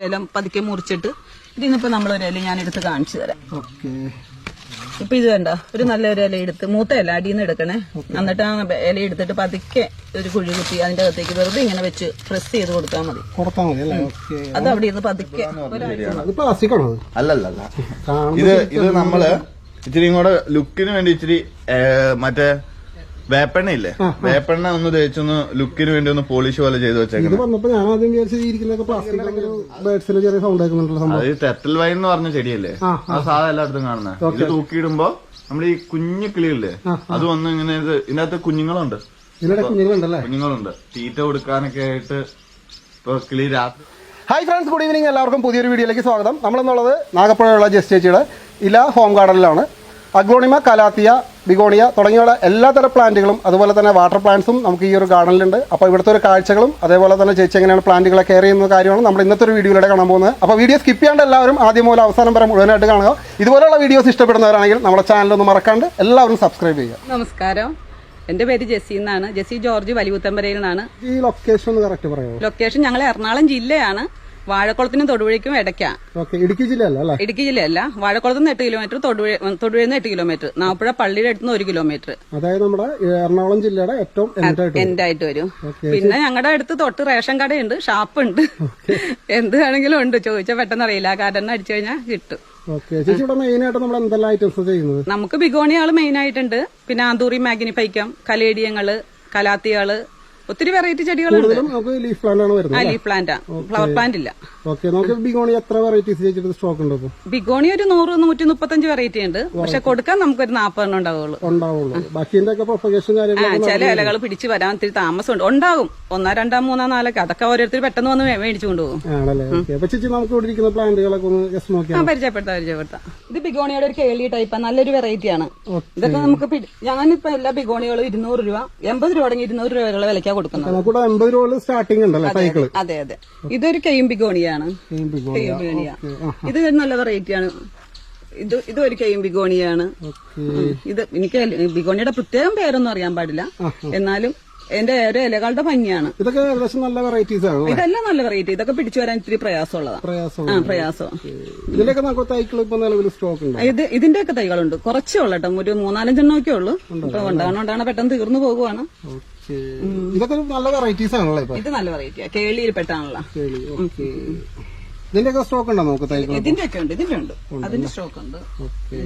ഇല പതുക്കെ മുറിച്ചിട്ട് ഇതിന്നിപ്പോ നമ്മളൊരു ഇല ഞാൻ എടുത്ത് കാണിച്ചു തരാം. ഓക്കെ. ഇപ്പൊ ഇത് വേണ്ട ഒരു നല്ല ഒരു ഇല എടുത്ത് മൂത്ത ഇല അടിയിൽ നിന്ന് എടുക്കണേ എന്നിട്ട് ആ ഇല എടുത്തിട്ട് പതുക്കെ ഒരു കുഴി കുത്തി അതിന്റെ അകത്തേക്ക് വെറുതെ ഇങ്ങനെ വെച്ച് പ്രസ് ചെയ്ത് കൊടുത്താൽ മതി. അത് അവിടെ ഇരുന്ന് പതുക്കെ അല്ലല്ല ഇത് ഇത് നമ്മൾ ഇച്ചിരി കൂടെ ലുക്കിന് വേണ്ടി ഇച്ചിരി മറ്റേ വേപ്പെണ്ണ ഇല്ലേ വേപ്പെണ്ണ ഒന്ന് തേച്ചൊന്ന് ലുക്കിന് വേണ്ടി ഒന്ന് പോളിഷ് പോലെ ചെയ്ത് ഇത് തെറ്റൽ വന്നപ്പോ ഞാൻ ആദ്യം പ്ലാസ്റ്റിക് ബേഡ്സിന് ചെറിയ സൗണ്ട് ആക്കുന്നുണ്ടല്ലോ സംഭവം. അത് ടെറ്റൽ വൈൻ എന്ന് പറഞ്ഞ ചെടിയല്ലേ? ആ, ആ. സാധാ എല്ലായിടത്തും കാണുന്ന. ഇത് തൂക്കിയിടുമ്പോ നമ്മൾ ഈ കുഞ്ഞു കിളിയില്ലേ അത് വന്ന് ഇങ്ങനെ ഇത് ഇതിനകത്ത് കുഞ്ഞുങ്ങളുണ്ട്. ഇതിനിടെ കുഞ്ഞുങ്ങളുണ്ടല്ലേ? കുഞ്ഞുങ്ങളുണ്ട്. തീറ്റ കൊടുക്കാനൊക്കെ ആയിട്ട് ഇപ്പൊ കിളി രാത്രി ഹായ് ഫ്രണ്ട്സ് ഗുഡ് ഈവനിങ് എല്ലാവർക്കും പുതിയൊരു വീഡിയോയിലേക്ക് സ്വാഗതം. നമ്മളെന്നുള്ളത് നാഗപ്പുഴയുള്ള ജസ്റ്റ് ചേച്ചിയുടെ ഇല ഹോം ഗാർഡനിലാണ് അഗ്ലോണിമ കലാത്തിയ ബിഗോണിയ തുടങ്ങിയുള്ള എല്ലാതര പ്ലാന്റുകളും അതുപോലെ തന്നെ വാട്ടർ പ്ലാന്റ്സും നമുക്ക് ഈ ഒരു ഗാർഡനിലുണ്ട്. അപ്പോൾ ഇവിടുത്തെ ഒരു കാഴ്ചകളും അതേപോലെ തന്നെ ചേച്ചി എങ്ങനെയാണ് പ്ലാന്റുകളെ കെയർ ചെയ്യുന്ന കാര്യമാണ് നമ്മൾ ഇന്നത്തെ ഒരു വീഡിയോയിലൂടെ കാണാൻ പോകുന്നത്. അപ്പോൾ വീഡിയോ സ്കിപ്പ് ചെയ്യാണ്ട് എല്ലാവരും ആദ്യം മുതൽ അവസാനം വരെ മുഴുവനായിട്ട് കാണുക. ഇതുപോലെയുള്ള വീഡിയോസ് ഇഷ്ടപ്പെടുന്നവരാണെങ്കിൽ നമ്മുടെ ചാനലൊന്ന് മറക്കാണ്ട് എല്ലാവരും സബ്സ്ക്രൈബ് ചെയ്യുക. നമസ്കാരം. എന്റെ പേര് ജെസ്സി എന്നാണ്. ജെസ്സി ജോർജ് വലിയൂത്തമ്പരയിൽ നിന്നാണ്. ഈ ലൊക്കേഷൻ കറക്റ്റ് പറയുമോ ലൊക്കേഷൻ ഞങ്ങൾ എറണാകുളം ജില്ലയാണ്. വാഴക്കുളത്തിനും തൊടുപുഴയ്ക്കും ഇടയ്ക്കാ. ഓക്കെ ഇടുക്കി ജില്ലയല്ല ഇടുക്കി ജില്ലയല്ല. വാഴക്കുളത്ത് നിന്ന് എട്ട് കിലോമീറ്റർ തൊടുപുഴ തൊടുപുഴയിൽ നിന്ന് എട്ട് കിലോമീറ്റർ. നാപ്പുഴ പള്ളിയുടെ അടുത്ത് നിന്ന് ഒരു കിലോമീറ്റർ. അതായത് നമ്മുടെ എറണാകുളം ജില്ലയുടെ ഏറ്റവും എൻഡായിട്ട് വരും. പിന്നെ ഞങ്ങളുടെ അടുത്ത് തൊട്ട് റേഷൻ കടയുണ്ട് ഷാപ്പുണ്ട്. എന്ത് വേണമെങ്കിലും ഉണ്ട്. ചോദിച്ചാൽ പെട്ടെന്ന് അറിയില്ല. കാരണം അടിച്ചു കഴിഞ്ഞാൽ കിട്ടും. നമുക്ക് ബിഗോണിയാൾ മെയിൻ ആയിട്ടുണ്ട്. പിന്നെ ആന്തൂറി മാഗിനി പൈക്കം കലേഡിയങ്ങൾ കലാത്തിയാൾ ഒത്തിരി വെറൈറ്റി ചെടികളുണ്ട്. കൂടുതലും നമുക്ക് ലീഫ് പ്ലാന്റ് ആണ് ആ വരുന്നത് ലീഫ് പ്ലാന്റാ ഫ്ലവർ പ്ലാന്റ് ഇല്ല. ഓക്കെ നമുക്ക് ബിഗോണി എത്ര വെറൈറ്റീസ് ചേച്ചിട്ട് സ്റ്റോക്ക് ഉണ്ട് ഇപ്പൊ? ബിഗോണി ഒരു നൂറ് നൂറ്റി മുപ്പത്തഞ്ച് വെറൈറ്റി ഉണ്ട് പക്ഷെ കൊടുക്കാൻ നമുക്കൊരു നാൽപ്പതെണ്ണം ഉണ്ടാവുള്ളൂ. ഉണ്ടാവുള്ളൂ. ബാക്കിന്റെ ഒക്കെ പ്രൊപ്പഗേഷൻ ആ കാര്യങ്ങളൊക്കെ ചില ഇലകൾ പിടിച്ച് വരാൻ ഇത്തിരി താമസമുണ്ട്. ഉണ്ടാകും ഒന്നാ രണ്ടാം മൂന്നാം നാലൊക്കെ. അതൊക്കെ ഓരോരുത്തർ പെട്ടെന്ന് വന്ന് മേടിച്ചു കൊണ്ടുപോകും. ആണല്ലേ? ഓക്കെ അപ്പൊ ചേച്ചി നമുക്ക് ഇവിടെ ഇരിക്കുന്ന പ്ലാന്റുകളൊക്കെ ഒന്ന് ജസ്റ്റ് ആ നോക്കിയാൽ പരിചയപ്പെടുത്താം പരിചയപ്പെടുത്താം. ഇത് ബിഗോണിയുടെ ഒരു കേളി ടൈപ്പ് നല്ലൊരു വെറൈറ്റി ആണ്. ഇതൊക്കെ നമുക്ക് ഞാനിപ്പോ എല്ലാ ബിഗോണികളും ഇരുന്നൂറ് രൂപ എൺപത് രൂപ തുടങ്ങി ഇരുന്നൂറ് രൂപ വിലക്കാ കൊടുക്കുന്നത്. നമുക്കിവിടെ എൺപത് രൂപ സ്റ്റാർട്ടിംഗ് ഉണ്ടല്ലേ സൈക്കിൾ അതെ അതെ. ഇതൊരു കെയും ബിഗോണിയാണ്. ബിഗോണി കെയും ഇത് നല്ല വെറൈറ്റി ആണ്. ഇത് ഇത് ഒരു കെയും ബിഗോണിയാണ്. ഇത് എനിക്ക് ബിഗോണിയുടെ പ്രത്യേകം പേരൊന്നും അറിയാൻ പാടില്ല. എന്നാലും എന്റെ ഒരു ഇലകളുടെ ഭംഗിയാണ്. ഇതൊക്കെ ഏകദേശം നല്ല വെറൈറ്റീസ് ആണ് ഇതെല്ലാം നല്ല വെറൈറ്റി ഇതൊക്കെ പിടിച്ചു വരാൻ ഇത്തിരി പ്രയാസമുള്ളതാണ് പ്രയാസം ആ പ്രയാസം ഇതിലൊക്കെ നമുക്ക് തൈക്കിൾ ഇപ്പൊ നിലവിൽ സ്റ്റോക്ക് ഉണ്ട്? ഇത് ഇതിന്റെ ഒക്കെ തൈകളുണ്ട്. കുറച്ചേ ഉള്ളൂ കേട്ടോ. ഒരു മൂന്നാലഞ്ചെണ്ണമൊക്കെ ഉള്ളൂ. ഇപ്പൊ ഉണ്ടാകണം ഉണ്ടാകണം പെട്ടെന്ന് തീർന്നു പോകുവാണ്. ഇതൊക്കെ നല്ല വെറൈറ്റീസ് ആണല്ലോ ഇപ്പൊ. ഇത് നല്ല വെറൈറ്റിയാ കേളിയിൽ പെട്ടാണല്ലോ കേളി ഓക്കെ. ഇതിന്റെയൊക്കെ സ്റ്റോക്ക് ഉണ്ടോ നമുക്ക് ഇതിന്റെ ഒക്കെ ഉണ്ട് ഇതിന്റെ ഉണ്ട്. അതിന്റെ സ്റ്റോക്ക് ഉണ്ട്. ഓക്കെ.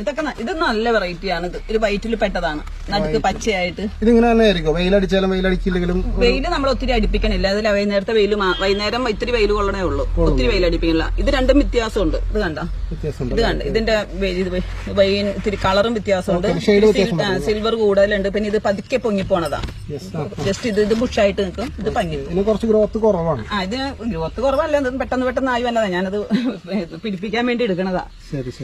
ഇതൊക്കെ ഇത് നല്ല വെറൈറ്റി ആണ്. ഇത് ഒരു വൈറ്റിൽ പെട്ടതാണ്. നടുക്ക് പച്ചയായിട്ട്. ഇതിങ്ങനെ തന്നെ ആയിരിക്കും. വെയിൽ അടിക്കില്ലെങ്കിലും വെയിൽ നമ്മൾ ഒത്തിരി അടിപ്പിക്കണില്ല. അതിൽ വൈകുന്നേരത്തെ വെയിൽ വൈകുന്നേരം ഇത്തിരി വെയിൽ കൊള്ളണേ ഉള്ളൂ. ഒത്തിരി വെയിൽ അടിപ്പിക്കണില്ല. ഇത് രണ്ടും വ്യത്യാസമുണ്ട്. ഇത് കണ്ട? ഇത് കണ്ട. ഇതിന്റെ വെയിൽ ഇത് വെ- വൈൻ ഇത്തിരി കളറും വ്യത്യാസമുണ്ട്. സിൽവർ കൂടുതലുണ്ട്. പിന്നെ ഇത് പതുക്കെ പൊങ്ങിപ്പോണതാ പോണതാ. ജസ്റ്റ് ഇത് ഇത് ബുഷായിട്ട് നിൽക്കും. ഇത് പങ്ങി കുറച്ച് ഗ്രോത്ത് കുറവാണ്. ആ ഇത് ഗ്രോത്ത് കുറവല്ല. പെട്ടെന്ന് പെട്ടെന്ന് ആയി വന്നതാ. ഞാനത് പിടിപ്പിക്കാൻ വേണ്ടി എടുക്കണതാ.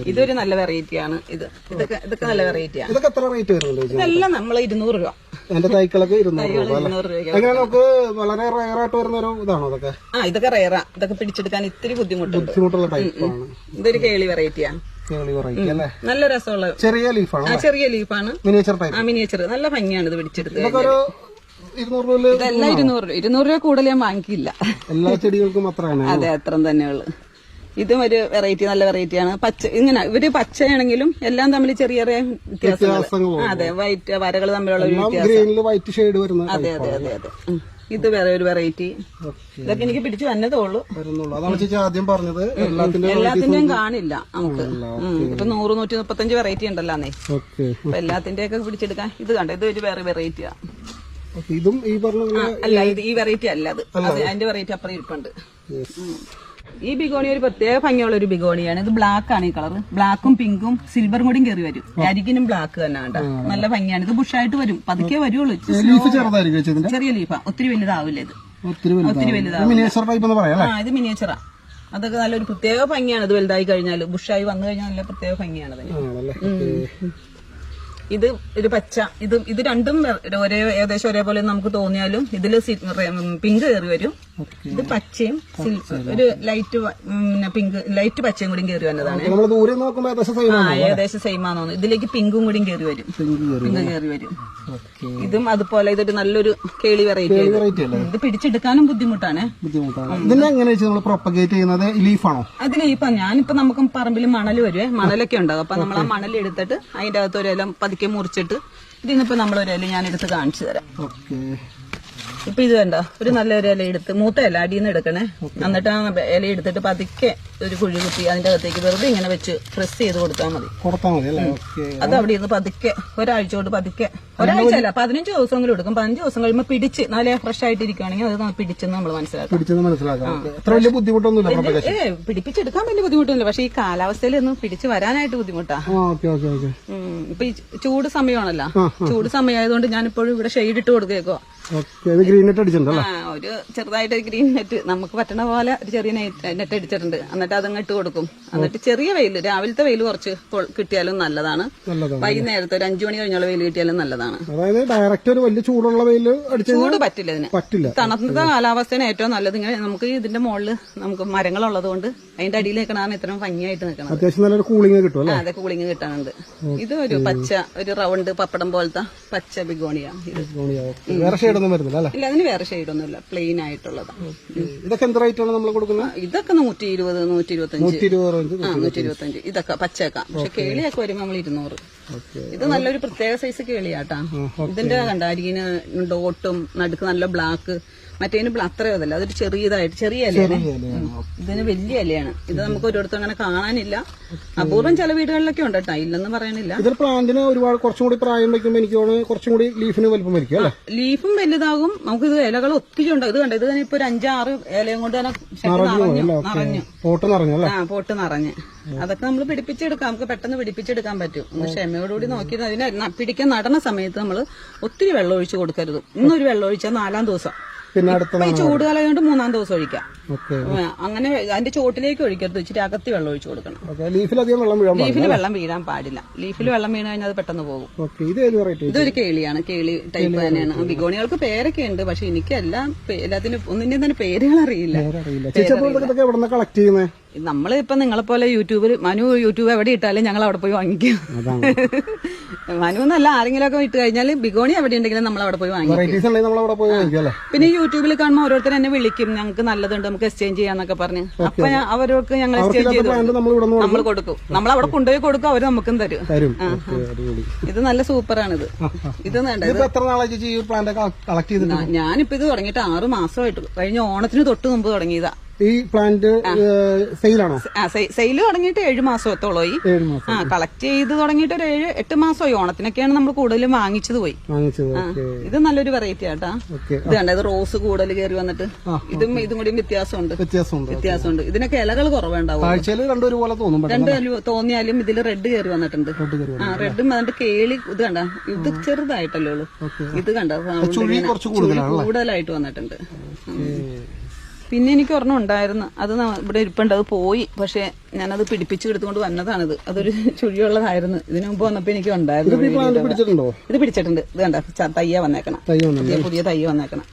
ഇതൊരു നല്ല വെറൈറ്റിയാണ് ഇത്. ഇതൊക്കെ ഇതൊക്കെ നല്ല വെറൈറ്റിയാണ് ഇതൊക്കെ എത്ര റേറ്റ് വരുന്നുണ്ട്? ഇതെല്ലാം നമ്മൾ ഇരുന്നൂറ് രൂപ. എന്റെ തൈക്കളൊക്കെ ഇരുന്നൂറ് രൂപ അല്ലേ? ഇരുന്നൂറ് രൂപയ്ക്ക് അങ്ങനെ നമുക്ക് വളരെ റയർ ആയിട്ട് വരുന്ന ഒരു ഇതാണോ അതൊക്കെ? ആ ഇതൊക്കെ റയറാ ഇതൊക്കെ പിടിച്ചെടുക്കാൻ ഇത്തിരി ബുദ്ധിമുട്ടുണ്ട്. ബുദ്ധിമുട്ടുള്ള ടൈപ്പാണ് ഇതൊരു കേളി വെറൈറ്റിയാ കേളി വെറൈറ്റി അല്ലേ? നല്ല രസമുള്ള ചെറിയ ലീഫാണ് ആ ചെറിയ ലീഫാണ് മിനിയേച്ചർ ടൈപ്പ് ആ മിനിയേച്ചർ നല്ല ഭംഗിയാണ് ഇത് പിടിച്ചെടുത്ത് ഇതൊക്കെ ഒരു ഇരുന്നൂറ് രൂപയിൽ ഇതെല്ലാം ഇരുന്നൂറ് രൂപ. ഇരുന്നൂറ് രൂപ കൂടുതൽ ഞാൻ വാങ്ങിക്കില്ല. എല്ലാ ചെടികൾക്കും അത്രയാണ്. അതെ അത്ര തന്നെയുള്ളു. ഇതും ഒരു വെറൈറ്റി നല്ല വെറൈറ്റിയാണ് പച്ച ഇങ്ങനെ ഇവർ പച്ചയാണെങ്കിലും എല്ലാം തമ്മിൽ ചെറിയ ചെറിയ വ്യത്യാസങ്ങൾ. അതെ വൈറ്റ് വരകൾ തമ്മിലുള്ള വ്യത്യാസം. ഷെയ്ഡ് വരുന്നത് അതെ അതെ അതെ അതെ. ഇത് വേറെ ഒരു വെറൈറ്റി ഇതൊക്കെ എനിക്ക് പിടിച്ചു വന്നതേ ഉള്ളൂ ആദ്യം പറഞ്ഞത്. എല്ലാത്തിന്റെ എല്ലാത്തിന്റെയും കാണില്ല നമുക്ക്. ഇപ്പൊ നൂറ് നൂറ്റി മുപ്പത്തഞ്ച് വെറൈറ്റി ഉണ്ടല്ലോ അന്നേ. അപ്പൊ എല്ലാത്തിന്റെ ഒക്കെ പിടിച്ചെടുക്കാൻ ഇത് കണ്ട? ഇത് ഒരു വേറെ വെറൈറ്റിയാ ഇതും ഈ പറഞ്ഞ അല്ല ഇത് ഈ വെറൈറ്റി അല്ല അത് അത് അതിന്റെ വെറൈറ്റി അപ്പുറം ഇരിപ്പുണ്ട്. ഈ ബിഗോണി ഒരു പ്രത്യേക ഭംഗിയുള്ള ഒരു ബിഗോണിയാണ്. ഇത് ബ്ലാക്ക് ആണ് ഈ കളർ ബ്ലാക്കും പിങ്കും സിൽവറും കൂടിയും കയറി വരും. അരികിനും ബ്ലാക്ക് തന്നെ കേട്ടോ. നല്ല ഭംഗിയാണ്. ഇത് ബുഷായിട്ട് വരും. പതുക്കെ വരുള്ളൂ. ചെറിയ ലീഫാ ഒത്തിരി വലുതാവില്ല ഇത്. ഒത്തിരി വലുതാവില്ല. ആ ഇത് മിനിയേച്ചറാ അതൊക്കെ നല്ലൊരു പ്രത്യേക ഭംഗിയാണ്. ഇത് വലുതായി കഴിഞ്ഞാൽ ബുഷായി വന്നു കഴിഞ്ഞാൽ നല്ല പ്രത്യേക ഭംഗിയാണ് ഓക്കേ. ഇത് ഒരു പച്ച. ഇത് ഇത് രണ്ടും ഒരേ ഏകദേശം ഒരേപോലെ നമുക്ക് തോന്നിയാലും ഇതിൽ പിങ്ക് കയറി വരും. ഇത് പച്ചയും ഒരു ലൈറ്റ് പിന്നെ പിങ്ക് ലൈറ്റ് പച്ചയും കൂടി കയറി വന്നതാണ്. ഏകദേശം സെയിം ആണ്? ഇതിലേക്ക് പിങ്കും കൂടി കയറി വരും. പിങ്ക് കയറി വരും. ഇതും അതുപോലെ ഇതൊരു നല്ലൊരു കേളി വെറൈറ്റി ഇത് പിടിച്ചെടുക്കാനും ബുദ്ധിമുട്ടാണ്. ബുദ്ധിമുട്ടാണ്. പ്രൊപ്പഗേറ്റ് ചെയ്യുന്നത്? ലീഫാണോ അത് ലീഫാണ് ഞാനിപ്പോ നമുക്ക് പറമ്പിൽ മണൽ വരുവേ മണലൊക്കെ ഉണ്ടാവും. അപ്പൊ നമ്മൾ ആ മണൽ എടുത്തിട്ട് അതിന്റെ അകത്ത് ഒരു ഇല പതുക്കെ മുറിച്ചിട്ട്. ഇതിനിപ്പോ നമ്മൾ ഒരു ഇല ഞാൻ എടുത്ത് കാണിച്ചു തരാം. ഇപ്പൊ ഇത് കണ്ടോ? ഒരു നല്ലൊരു ഇല എടുത്ത് മൂത്ത ഇല അടിയിൽ നിന്ന് എടുക്കണേ എന്നിട്ട് ആ ഇല എടുത്തിട്ട് പതുക്കെ ഒരു കുഴി കുത്തി അതിന്റെ അകത്തേക്ക് വെറുതെ ഇങ്ങനെ വെച്ച് പ്രസ് ചെയ്ത് കൊടുത്താൽ മതി. അത് അവിടെ ഇരുന്ന് പതുക്കെ ഒരാഴ്ച കൊണ്ട് പതുക്കെ. ഒരാഴ്ച അല്ല പതിനഞ്ച് ദിവസമെങ്കിലും എടുക്കും. പതിനഞ്ച് ദിവസം കഴിയുമ്പോൾ പിടിച്ച് നല്ല ഫ്രഷ് ആയിട്ടിരിക്കുകയാണെങ്കിൽ അത് പിടിച്ചെന്ന് നമ്മൾ മനസ്സിലാക്കും. ഏ പിടിപ്പിച്ചെടുക്കാൻ വലിയ ബുദ്ധിമുട്ടൊന്നുമില്ല. പക്ഷെ ഈ കാലാവസ്ഥയിൽ ഒന്നും പിടിച്ച് വരാനായിട്ട് ബുദ്ധിമുട്ടാ. ഇപ്പൊ ചൂട് സമയമാണല്ലോ. ചൂട് സമയമായതുകൊണ്ട് ഞാനിപ്പോഴും ഇവിടെ ഷെയ്ഡ് ഇട്ട് കൊടുക്കേക്കോ ഗ്രീൻ നെറ്റ് അടിച്ചിട്ടുണ്ടല്ലോ? ഒരു ചെറുതായിട്ട് ഒരു ഗ്രീൻ നെറ്റ് നമുക്ക് പറ്റണ പോലെ ഒരു ചെറിയ നെറ്റ് അടിച്ചിട്ടുണ്ട്. എന്നിട്ട് അതങ്ങ് ഇട്ട് കൊടുക്കും. എന്നിട്ട് ചെറിയ വെയിൽ രാവിലത്തെ വെയിൽ കുറച്ച് കിട്ടിയാലും നല്ലതാണ്. വൈകുന്നേരത്തെ ഒരു അഞ്ചു മണി കഴിഞ്ഞുള്ള വെയിൽ കിട്ടിയാലും നല്ലതാണ്. അതായത് ഡയറക്റ്റ് ഒരു വലിയ ചൂടുള്ള വെയിൽ ചൂട് പറ്റില്ല ഇതിന്. പറ്റില്ല. തണുത്ത കാലാവസ്ഥയാണ് ഏറ്റവും നല്ലത്. ഇങ്ങനെ നമുക്ക് ഇതിന്റെ മുകളിൽ നമുക്ക് മരങ്ങളുള്ളത് കൊണ്ട് അതിന്റെ അടിയിൽ നിൽക്കണതാണ് ഇത്രയും ഭംഗിയായിട്ട് നിൽക്കണം അത്യാവശ്യം നല്ലൊരു കൂളിംഗ് കിട്ടും അതെ കൂളിംഗ് കിട്ടാനുണ്ട്. ഇത് ഒരു പച്ച ഒരു റൗണ്ട് പപ്പടം പോലത്തെ പച്ച ബിഗോണിയ. വേറെ ഷെയ്ഡൊന്നും വരുന്നില്ല അല്ലേ? ഇല്ല അതിന് വേറെ ഷെയ്ഡൊന്നുമില്ല. പ്ലെയിൻ ആയിട്ടുള്ളതാണ് ഇതൊക്കെ എന്ത് റേറ്റ് ആണ് നമ്മൾ കൊടുക്കുന്നത്? ഇതൊക്കെ നൂറ്റി ഇരുപത് നൂറ്റി ഇരുപത്തഞ്ച് നൂറ്റി ഇരുപത് റേഞ്ച് ആ നൂറ്റി ഇരുപത്തഞ്ച് ഇതൊക്കെ പച്ചേക്കാം പക്ഷെ കേളിയൊക്കെ വരുമ്പോൾ നമ്മൾ ഇരുന്നൂറ്. ഇത് നല്ലൊരു പ്രത്യേക സൈസ് കേളിയാട്ടാ. ഇതിന്റെ കണ്ട അരികിന് ഡോട്ടും നടുക്ക് നല്ല ബ്ലാക്ക് മറ്റേതിന് ബ്ലാ- അത്രയോ അതല്ല അതൊരു ചെറിയതായിട്ട് ചെറിയ ഇലയാണ്. ഇതിന് വലിയ ഇലയാണ്. ഇത് നമുക്ക് ഒരിടത്തും അങ്ങനെ കാണാനില്ല. അപൂർവം ചില വീടുകളിലൊക്കെ ഉണ്ട് കേട്ടോ ഇല്ലെന്ന് പറയണില്ല ഇതിൽ പ്ലാന്റിന് ഒരുപാട് കുറച്ചും കൂടി പ്രായം വയ്ക്കുമ്പോൾ എനിക്ക് തോന്നുന്നു കുറച്ചും കൂടി ലീഫിന് വലിപ്പം വരിക്കും ലീഫും വലുതാകും. നമുക്ക് ഇത് ഇലകൾ ഒത്തിരി ഉണ്ട്. ഇത് കണ്ട? ഇത് തന്നെ ഇപ്പൊ ഒരു അഞ്ചാറ് ഇലയും കൊണ്ട് തന്നെ നിറഞ്ഞു പോട്ട് നിറഞ്ഞു ആ പോട്ട് നിറഞ്ഞ്. അതൊക്കെ നമ്മൾ പിടിപ്പിച്ചെടുക്കാം. നമുക്ക് പെട്ടെന്ന് പിടിപ്പിച്ചെടുക്കാൻ പറ്റും. ഒന്ന് ക്ഷമയോടുകൂടി നോക്കി അതിനെ പിടിക്കാൻ നടന്ന സമയത്ത് നമ്മൾ ഒത്തിരി വെള്ളം ഒഴിച്ചു കൊടുക്കരുത്. ഇന്നൊരു വെള്ളം ഒഴിച്ചാൽ നാലാം ദിവസം. പിന്നെ അടുത്ത ഈ ചൂട് കാലം മൂന്നാം ദിവസം ഒഴിക്കാം. അങ്ങനെ അതിന്റെ ചോട്ടിലേക്ക് ഒഴിക്കരുത്. ഇച്ചിരി അകത്തി വെള്ളം ഒഴിച്ചു കൊടുക്കണം. ലീഫിൽ വെള്ളം വീഴാൻ ലീഫിൽ വെള്ളം വീഴാൻ പാടില്ല. ലീഫിൽ വെള്ളം വീണ് കഴിഞ്ഞാൽ അത് പെട്ടെന്ന് പോകും. ഇതൊരു കേളിയാണ്. കേളി ടൈപ്പ് തന്നെയാണ്. ബിഗോണികൾക്ക് പേരൊക്കെ ഉണ്ട്. പക്ഷെ എനിക്കെല്ലാം എല്ലാത്തിനും ഒന്നിന്റെയും തന്നെ പേരുകൾ അറിയില്ല കളക്ട് ചെയ്യുന്നത് നമ്മളിപ്പോ നിങ്ങളെ പോലെ യൂട്യൂബിൽ മനു യൂട്യൂബ് എവിടെ ഇട്ടാലും ഞങ്ങൾ അവിടെ പോയി വാങ്ങിക്കും. മനു എന്നല്ല ആരെങ്കിലും ഒക്കെ ഇട്ട് കഴിഞ്ഞാൽ ബിഗോണി എവിടെ ഉണ്ടെങ്കിലും നമ്മൾ അവിടെ പോയി വാങ്ങിക്കും. പിന്നെ യൂട്യൂബിൽ കാണുമ്പോൾ ഓരോരുത്തർ എന്നെ വിളിക്കും ഞങ്ങൾക്ക് നല്ലതുണ്ട് നമുക്ക് എക്സ്ചേഞ്ച് ചെയ്യാന്നൊക്കെ പറഞ്ഞ്. അപ്പൊ അവരൊക്കെ അവർക്ക് ഞങ്ങൾ എക്സ്ചേഞ്ച് ചെയ്ത്. നമ്മൾ കൊടുക്കും. നമ്മൾ അവിടെ കൊണ്ടുപോയി കൊടുക്കും അവർ നമുക്കും തരും. ഇത് നല്ല സൂപ്പറാണ് ഇത് ഇത് ഞാനിപ്പോ ഇത് തുടങ്ങിയിട്ട് ആറ് മാസമായിട്ടുള്ളൂ. കഴിഞ്ഞ ഓണത്തിന് തൊട്ട് മുമ്പ് തുടങ്ങിയതാ. ഈ പ്ലാന്റ് സെയിലാണോ സെയിൽ തുടങ്ങിയിട്ട് ഏഴ് മാസത്തോളമായി. ആ കളക്ട് ചെയ്ത് തുടങ്ങിയിട്ട് ഒരു ഏഴ് എട്ട് മാസമായി. ഓണത്തിനൊക്കെയാണ് നമ്മൾ കൂടുതലും വാങ്ങിച്ചത് പോയി. ഇത് നല്ലൊരു വെറൈറ്റി ആട്ടാ. ഇത് കണ്ട ഇത് റോസ് കൂടുതൽ കയറി വന്നിട്ട്. ഇതും ഇതും കൂടി വ്യത്യാസമുണ്ട്. വ്യത്യാസമുണ്ട് ഇതിനൊക്കെ ഇലകൾ കുറവുണ്ടാവും. രണ്ടും തോന്നിയാലും ഇതിൽ റെഡ് കയറി വന്നിട്ടുണ്ട്. ആ റെഡും അതിന്റെ കേളി ഇത് കണ്ട? ഇത് ചെറുതായിട്ടല്ലേ ഉള്ളൂ. ഇത് കണ്ട? കൂടുതലായിട്ട് വന്നിട്ടുണ്ട്. പിന്നെ എനിക്ക് ഒരെണ്ണം ഉണ്ടായിരുന്നു. അത് ഇവിടെ ഇരിപ്പുണ്ട്. അത് പോയി. പക്ഷെ ഞാനത് പിടിപ്പിച്ചു എടുത്തുകൊണ്ട് വന്നതാണിത്. അതൊരു ചുഴിയുള്ളതായിരുന്നു. ഇതിനു മുമ്പ് വന്നപ്പോ എനിക്ക് ഉണ്ടായിരുന്നു ഇത് പിടിച്ചിട്ടുണ്ട്? ഇത് കണ്ട? തയ്യ വന്നേക്കണം. പുതിയ തയ്യ വന്നേക്കണം.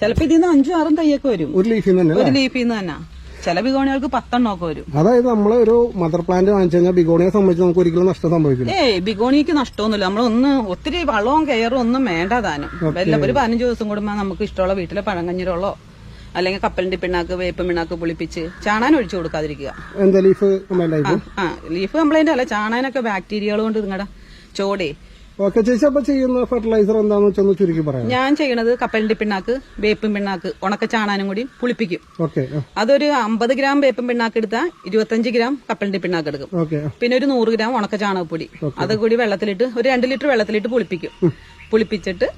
ചിലപ്പോ ഇതിൽ നിന്ന് അഞ്ചും ആറും തയ്യൊക്കെ വരും. ഒരു ലീഫിന്ന് തന്നെ ഒരു ലീഫിൽ നിന്ന് തന്നെ. ചില ബിഗോണികൾക്ക് പത്തെണ്ണമൊക്കെ വരും. അതായത് നമ്മൾ ഒരു മദർ പ്ലാന്റ് വാങ്ങിച്ചു കഴിഞ്ഞാൽ ബിഗോണിയെ സംബന്ധിച്ച് നമുക്ക് ഒരിക്കലും നഷ്ടം സംഭവിക്കില്ല. ഏയ് ബിഗോണിക്ക് നഷ്ടമൊന്നുമില്ല. നമ്മളൊന്ന് ഒത്തിരി വളവും കെയറും ഒന്നും വേണ്ട താനും. വല്ല ഒരു പതിനഞ്ച് ദിവസം കൂടുമ്പോൾ നമുക്ക് ഇഷ്ടമുള്ള വീട്ടിലെ പഴങ്കഞ്ഞിരളോ അല്ലെങ്കിൽ കപ്പലിന്റെ പിണ്ണാക്ക് വേപ്പ് പിണ്ണാക്ക് പുളിപ്പിച്ച് ചാണാൻ ഒഴിച്ചു കൊടുക്കാതിരിക്കുക. എന്താ ലീഫ് ആ ലീഫ്? കംപ്ലൈന്റ് അല്ല ചാണാനൊക്കെ ബാക്ടീരിയകൾ കൊണ്ട് നിങ്ങളുടെ ചോടേ. ഓക്കെ ചേച്ചി അപ്പൊ ചെയ്യുന്ന ഫെർട്ടിലൈസർ എന്താന്ന് വെച്ചൊന്ന് ചുരുക്കി പറയാം ഞാൻ ചെയ്യണത് കപ്പലിന്റെ പിണ്ണാക്ക് വേപ്പും പിണ്ണാക്ക് ഉണക്ക ചാണാനും കൂടി പുളിപ്പിക്കും. ഓക്കെ അതൊരു അമ്പത് ഗ്രാം വേപ്പും പിണ്ണാക്ക് എടുത്താൽ ഇരുപത്തഞ്ച് ഗ്രാം കപ്പലിന്റെ പിണ്ണാക്ക് എടുക്കും. ഓക്കെ പിന്നെ ഒരു നൂറ് ഗ്രാം ഉണക്ക ചാണകപ്പൊടി. അത് കൂടി വെള്ളത്തിലിട്ട് ഒരു രണ്ട് ലിറ്റർ വെള്ളത്തിലിട്ട് പുളിപ്പിക്കും. പുളിപ്പിച്ചിട്ട്